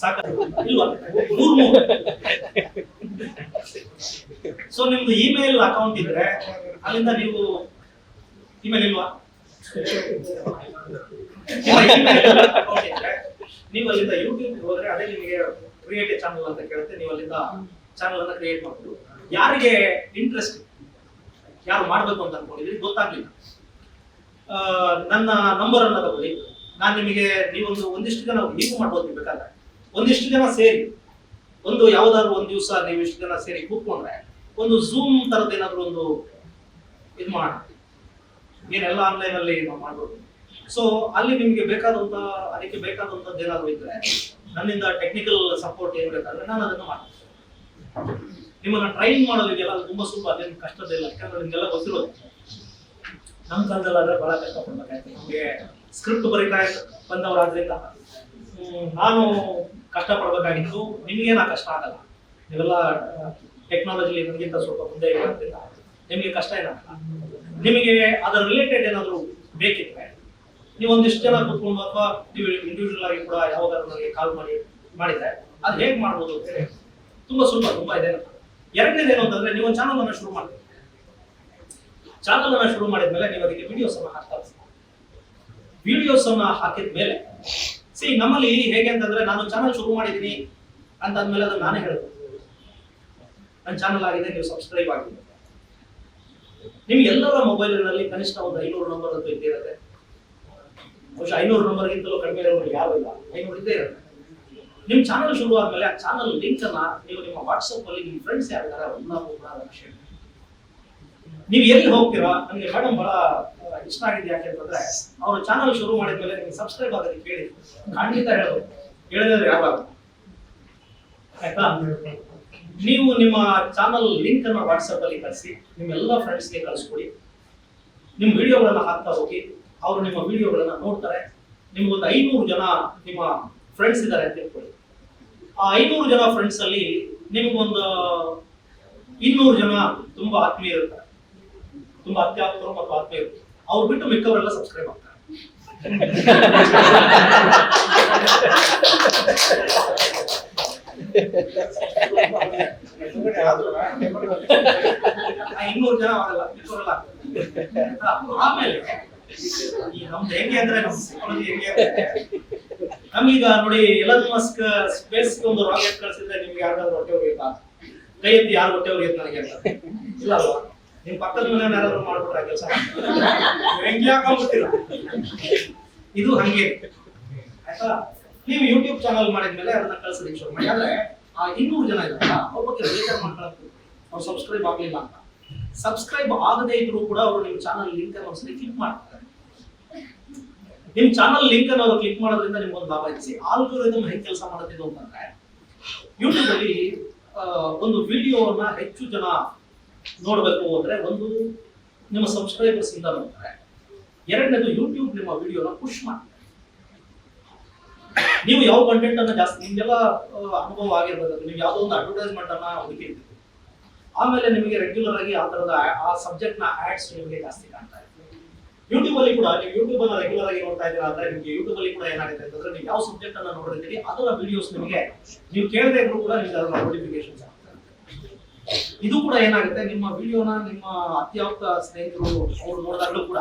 Speaker 1: ಸಾಕಷ್ಟು ಸೊ ನಿಮ್ದು ಇಮೇಲ್ ಅಕೌಂಟ್ ಇದ್ರೆ ಅಲ್ಲಿಂದ ನೀವು ಇಮೇಲ್ ಇಲ್ವಾ? ನೀವು ಅಲ್ಲಿಂದ ಯೂಟ್ಯೂಬ್ ಹೋದ್ರೆ ಅದೇ ನಿಮಗೆ ಕ್ರಿಯೇಟ್ ಚಾನಲ್ ಅಂತ ಕೇಳುತ್ತೆ. ನೀವು ಅಲ್ಲಿಂದ ಚಾನಲ್ ಅನ್ನ ಕ್ರಿಯೇಟ್ ಮಾಡ್ಬೋದು. ಯಾರಿಗೆ ಇಂಟ್ರೆಸ್ಟ್ ಯಾರು ಮಾಡ್ಬೇಕು ಅಂತ ಅನ್ಕೊಂಡಿದ್ರಿ ಗೊತ್ತಾಗ್ಲಿಲ್ಲ. ನನ್ನ ನಂಬರ್ ಅನ್ನ ತಗೊಳ್ಳಿ. ನಾನು ನಿಮಗೆ ನೀವೊಂದು ಒಂದಿಷ್ಟು ಜನ ಹೀಗೂ ಮಾಡ್ಬೋದು ಬೇಕಾದ್ರೆ. ಒಂದಿಷ್ಟು ಜನ ಸೇರಿ, ಒಂದು ಯಾವ್ದಾದ್ರು ಒಂದು ದಿವಸ ನೀವು ಇಷ್ಟು ಜನ ಸೇರಿ ಕೂತ್ಕೊಂಡ್ರೆ, ಒಂದು ಝೂಮ್ ತರದ ಏನಾದ್ರು ಒಂದು ಇದು ಮಾಡ್ತೀವಿ ಏನೆಲ್ಲ ಆನ್ಲೈನ್ ಅಲ್ಲಿ ನಾವು ಮಾಡ್ಬೋದು. ಸೊ ಅಲ್ಲಿ ನಿಮ್ಗೆ ಬೇಕಾದಂತ, ಅದಕ್ಕೆ ಬೇಕಾದಂತದ್ದು ಏನಾದ್ರು ಇದ್ರೆ, ನನ್ನಿಂದ ಟೆಕ್ನಿಕಲ್ ಸಪೋರ್ಟ್ ಏನ್ ಬೇಕಾದ್ರೆ ನಾನು ಅದನ್ನ ಮಾಡ್ತೀನಿ. ನಿಮ್ಮನ್ನ ಟ್ರೈನ್ ಮಾಡೋದಕ್ಕೆಲ್ಲ ತುಂಬಾ ಸುಲಭ, ಅದೇನು ಕಷ್ಟದಿಲ್ಲ ಯಾಕಂದ್ರೆ ನಿಮ್ಗೆಲ್ಲ ಗೊತ್ತಿರೋದು. ನಮ್ಮ ಕಾಲದಲ್ಲಾದ್ರೆ ಬಹಳ ಕಷ್ಟಪಡ್ಬೇಕಾಯ್ತು. ನಮಗೆ ಸ್ಕ್ರಿಪ್ಟ್ ಬರೀತಾ ಬಂದವರಾದ್ರಿಂದ ನಾನು ಕಷ್ಟಪಡಬೇಕಾಗಿತ್ತು. ನಿಮಗೇನು ಕಷ್ಟ ಆಗಲ್ಲ. ನೀವೆಲ್ಲ ಟೆಕ್ನಾಲಜಿ ನನಗಿಂತ ಸ್ವಲ್ಪ ಮುಂದೆ ಇರೋದ್ರಿಂದ ನಿಮಗೆ ಕಷ್ಟ ಇಲ್ಲ. ನಿಮಗೆ ಅದರ ರಿಲೇಟೆಡ್ ಏನಾದರೂ ಬೇಕಿದ್ರೆ, ನೀವು ಒಂದಿಷ್ಟು ಜನ ಕೂತ್ಕೊಂಡು ಅಥವಾ ನೀವು ಇಂಡಿವಿಜುವಲ್ ಆಗಿ ಕೂಡ ಯಾವಾಗಾದ್ರೂ ನನಗೆ ಕಾಲ್ ಮಾಡಿ, ಮಾಡಿದ್ರೆ ಅದು ಹೇಗೆ ಮಾಡ್ಬೋದು ಅಂತ ಹೇಳಿ. ತುಂಬಾ ಸುಲಭ, ತುಂಬಾ ಇದೆ. ಎರಡನೇದೇನು ಅಂತಂದ್ರೆ, ನೀವು ಒಂದು ಚಾನಲ್ ಅನ್ನು ಶುರು ಮಾಡಿ ಚಾನಲ್ ಅನ್ನ ಶುರು ಮಾಡಿದ್ಮೇಲೆ ನೀವು ಅದಕ್ಕೆ ವಿಡಿಯೋಸ್ ಅನ್ನ ಹಾಕ್ತಾ ವಿಡಿಯೋಸ್ ಅನ್ನ ಹಾಕಿದ ಮೇಲೆ ಸಿ ನಮ್ಮಲ್ಲಿ ಹೇಗೆ ಅಂತಂದ್ರೆ ನಾನು ಚಾನಲ್ ಶುರು ಮಾಡಿದ್ದೀನಿ ಅಂತ ಅಂದ್ಮೇಲೆ ಅದನ್ನ ನಾನೇ ಹೇಳೋದು. ನನ್ನ ಚಾನಲ್ ಆಗಿದೆ, ನೀವು ಸಬ್ಸ್ಕ್ರೈಬ್ ಆಗಿದೆ ನಿಮ್ಗೆ ಎಲ್ಲರ ಮೊಬೈಲ್ಗಳಲ್ಲಿ ಕನಿಷ್ಠ ಒಂದು ಐನೂರು ನಂಬರ್ ಅಂತೂ ಇದ್ದೇ ಇರುತ್ತೆ. ಬಹುಶಃ ಐನೂರು ನಂಬರ್ಗಿಂತಲೂ ಕಡಿಮೆ ಇರೋರು ಯಾರು ಇಲ್ಲ. ಐನೂರು ಇದ್ದೇ ಇರುತ್ತೆ. ನಿಮ್ಮ ಚಾನಲ್ ಶುರು ಆದ್ಮೇಲೆ ಆ ಚಾನಲ್ ಲಿಂಕ್ ಅನ್ನ ನೀವು ನಿಮ್ಮ ವಾಟ್ಸಪ್ ಅಲ್ಲಿ ನಿಮ್ಮ ಫ್ರೆಂಡ್ಸ್ ಯಾರಿದ್ದಾರೆ, ಅವ್ರನ್ನ ಮಾಡಿ. ನೀವು ಎಲ್ಲಿ ಹೋಗ್ತೀರಾ? ನನಗೆ ಮೇಡಮ್ ಬಹಳ ಇಷ್ಟ ಆಗಿದೆ ಯಾಕೆ ಅಂತಂದ್ರೆ, ಅವರು ಚಾನಲ್ ಶುರು ಮಾಡಿದ ಮೇಲೆ ನಿಮ್ಗೆ ಸಬ್ಸ್ಕ್ರೈಬ್ ಆಗೋದಕ್ಕೆ ಹೇಳಿ ಖಂಡಿತ ಹೇಳೋದು ಹೇಳಿದ್ರೆ ಯಾವಾಗ ಆಯ್ತಾ? ನೀವು ನಿಮ್ಮ ಚಾನಲ್ ಲಿಂಕ್ ಅನ್ನು ವಾಟ್ಸಪ್ ಅಲ್ಲಿ ಕಳಿಸಿ, ನಿಮ್ಮ ಎಲ್ಲ ಫ್ರೆಂಡ್ಸ್ಗೆ ಕಳಿಸ್ಕೊಡಿ. ನಿಮ್ಮ ವಿಡಿಯೋಗಳನ್ನ ಹಾಕ್ತಾ ಹೋಗಿ, ಅವರು ನಿಮ್ಮ ವಿಡಿಯೋಗಳನ್ನ ನೋಡ್ತಾರೆ. ನಿಮ್ಗೊಂದು ಐನೂರು ಜನ ನಿಮ್ಮ ಫ್ರೆಂಡ್ಸ್ ಇದ್ದಾರೆ ಅಂತ ತಿಳ್ಕೊಳ್ಳಿ. ಆ ಐನೂರು ಜನ ಫ್ರೆಂಡ್ಸ್ ಅಲ್ಲಿ ನಿಮ್ಗೊಂದು, ಇನ್ನೂರು ಜನ ತುಂಬಾ ಆತ್ಮೀಯ ಇರ್ತಾರೆ. ತುಂಬಾ ಅತ್ಯಾಪ್ತರು ಮತ್ತು ಆತ್ಮೀಯರು ಅವ್ರು ಬಿಟ್ಟು ಮಿಕ್ಕವರೆಲ್ಲ ಸಬ್ಸ್ಕ್ರೈಬ್ ಆಗ್ತಾರೆ. ಇನ್ನೂರು ಜನ ಆಗಲ್ಲ, ಮಿಕ್ಕವರೆಲ್ಲ ಆಮೇಲೆ, ಈ ನಮ್ದು ಹೆಂಗೆ ಅಂದ್ರೆ ನಮ್ ಸೈಕಾಲಜಿ ಹೆಂಗೆ ನಮೀಗ ನೋಡಿ ಎಲನ್ ಮಸ್ಕ್ ಸ್ಪೇಸ್ ಒಂದು ರಾಕೆಟ್ ಕಳಿಸಿದ್ರೆ ನಿಮ್ಗೆ ಯಾರಾದ್ರೂ ಹೊಟ್ಟೆ ಹೋಗಿತ್ತಾ ಕೈ ಎತ್ತಿ ಯಾರು ಹೊಟ್ಟೆ ಹೋಗಿತ್ತು ನನಗೆ ಇಲ್ಲ ಅಲ್ವಾ? ನಿಮ್ ಪಕ್ಕದ ಮನೆ ಯಾರಾದ್ರೂ ಕೆಲಸ ಇದು ಹಂಗೆ. ಆಯ್ತಾ? ನೀವು ಯೂಟ್ಯೂಬ್ ಚಾನಲ್ ಮಾಡಿದ್ಮೇಲೆ ಅದನ್ನ ಕಳ್ಸೋದಕ್ಕೆ ಶುರು ಮಾಡಿ. ಆದ್ರೆ, ಆ ಇನ್ನೂರು ಜನ ಇದ್ದಾರೆ ಅವ್ರ ಬಗ್ಗೆ ಬೇಜಾರು ಮಾಡ್ಕೊಳಕ್ಕೆ ಅವ್ರು ಸಬ್ಸ್ಕ್ರೈಬ್ ಆಗ್ಲಿಲ್ಲ ಅಂತ. ಸಬ್ಸ್ಕ್ರೈಬ್ ಆಗದೇ ಇದ್ರು ಕೂಡ ಅವರು ನಿಮ್ಮ ಚಾನಲ್ ಲಿಂಕ್ ಅನ್ನು ಕ್ಲಿಕ್ ಮಾಡ್ತಾರೆ. ನಿಮ್ ಚಾನಲ್ ಲಿಂಕ್ ಅನ್ನು ಕ್ಲಿಕ್ ಮಾಡೋದ್ರಿಂದ ನಿಮ್ಗೊಂದು ಲಾಭ ಇದೆ. ಆಲ್ಗೋರಿದಮ್ ಹೆಂಗ್ ಕೆಲಸ ಮಾಡುತ್ತಿದ್ದು ಅಂತಂದ್ರೆ ಯೂಟ್ಯೂಬ್ ಅಲ್ಲಿ ಒಂದು ವಿಡಿಯೋವನ್ನ ಹೆಚ್ಚು ಜನ ನೋಡಬೇಕು ಅಂದ್ರೆ ಒಂದು ನಿಮ್ಮ ಸಬ್ಸ್ಕ್ರೈಬರ್ಸ್ ಇಂದ ನೋಡ್ತಾರೆ. ಎರಡನೇದು ಯೂಟ್ಯೂಬ್ ನಿಮ್ಮ ವಿಡಿಯೋನ ಪುಷ್ ಮಾಡ್ತಾರೆ. ನೀವು ಯಾವ ಕಂಟೆಂಟ್ ಅನ್ನ ಜಾಸ್ತಿ, ನಿಮ್ಗೆಲ್ಲ ಅನುಭವ ಆಗಿರ್ಬೇಕು ನೀವು ಯಾವುದೋ ಒಂದು ಅಡ್ವರ್ಟೈಸ್ಮೆಂಟ್ ಅನ್ನ ಹುಡುಕಿರ್ತೀವಿ ಆಮೇಲೆ ನಿಮಗೆ ರೆಗ್ಯುಲರ್ ಆಗಿ ಆ ತರದ ಆ ಸಬ್ಜೆಕ್ಟ್ನ ಆಡ್ಸ್ ನಿಮಗೆ ಜಾಸ್ತಿ ಕಾಣ್ತಾ ಇದೆ ಯೂಟ್ಯೂಬ್ ಅಲ್ಲಿ ಕೂಡ ನೀವು ಯೂಟ್ಯೂಬ್ ಅನ್ನ ರೆಗ್ಯುಲರ್ ಆಗಿ ನೋಡ್ತಾ ಇದ್ದೀರಾ ಅಂದ್ರೆ ನಿಮಗೆ ಯೂಟ್ಯೂಬ್ ಅಲ್ಲಿ ಕೂಡ ಏನಾಗುತ್ತೆ ಅಂತಂದ್ರೆ ನೀವು ಯಾವ ಸಬ್ಜೆಕ್ಟ್ ಅನ್ನ ನೋಡಿರ್ತೀರಿ ಅದರ ವಿಡಿಯೋಸ್ ನಿಮಗೆ ನೀವು ಕೇಳದೇ ಇದ್ರು ಕೂಡ ನಿಮಗೆ ಅದರ ನೋಟಿಫಿಕೇಶನ್ಸ್ ಇದು ಕೂಡ ಏನಾಗುತ್ತೆ? ನಿಮ್ಮ ವಿಡಿಯೋನ ನಿಮ್ಮ ಅತ್ಯಾಪ್ತ ಸ್ನೇಹಿತರು ಅವರು ನೋಡಿದಾಗಲೂ ಕೂಡ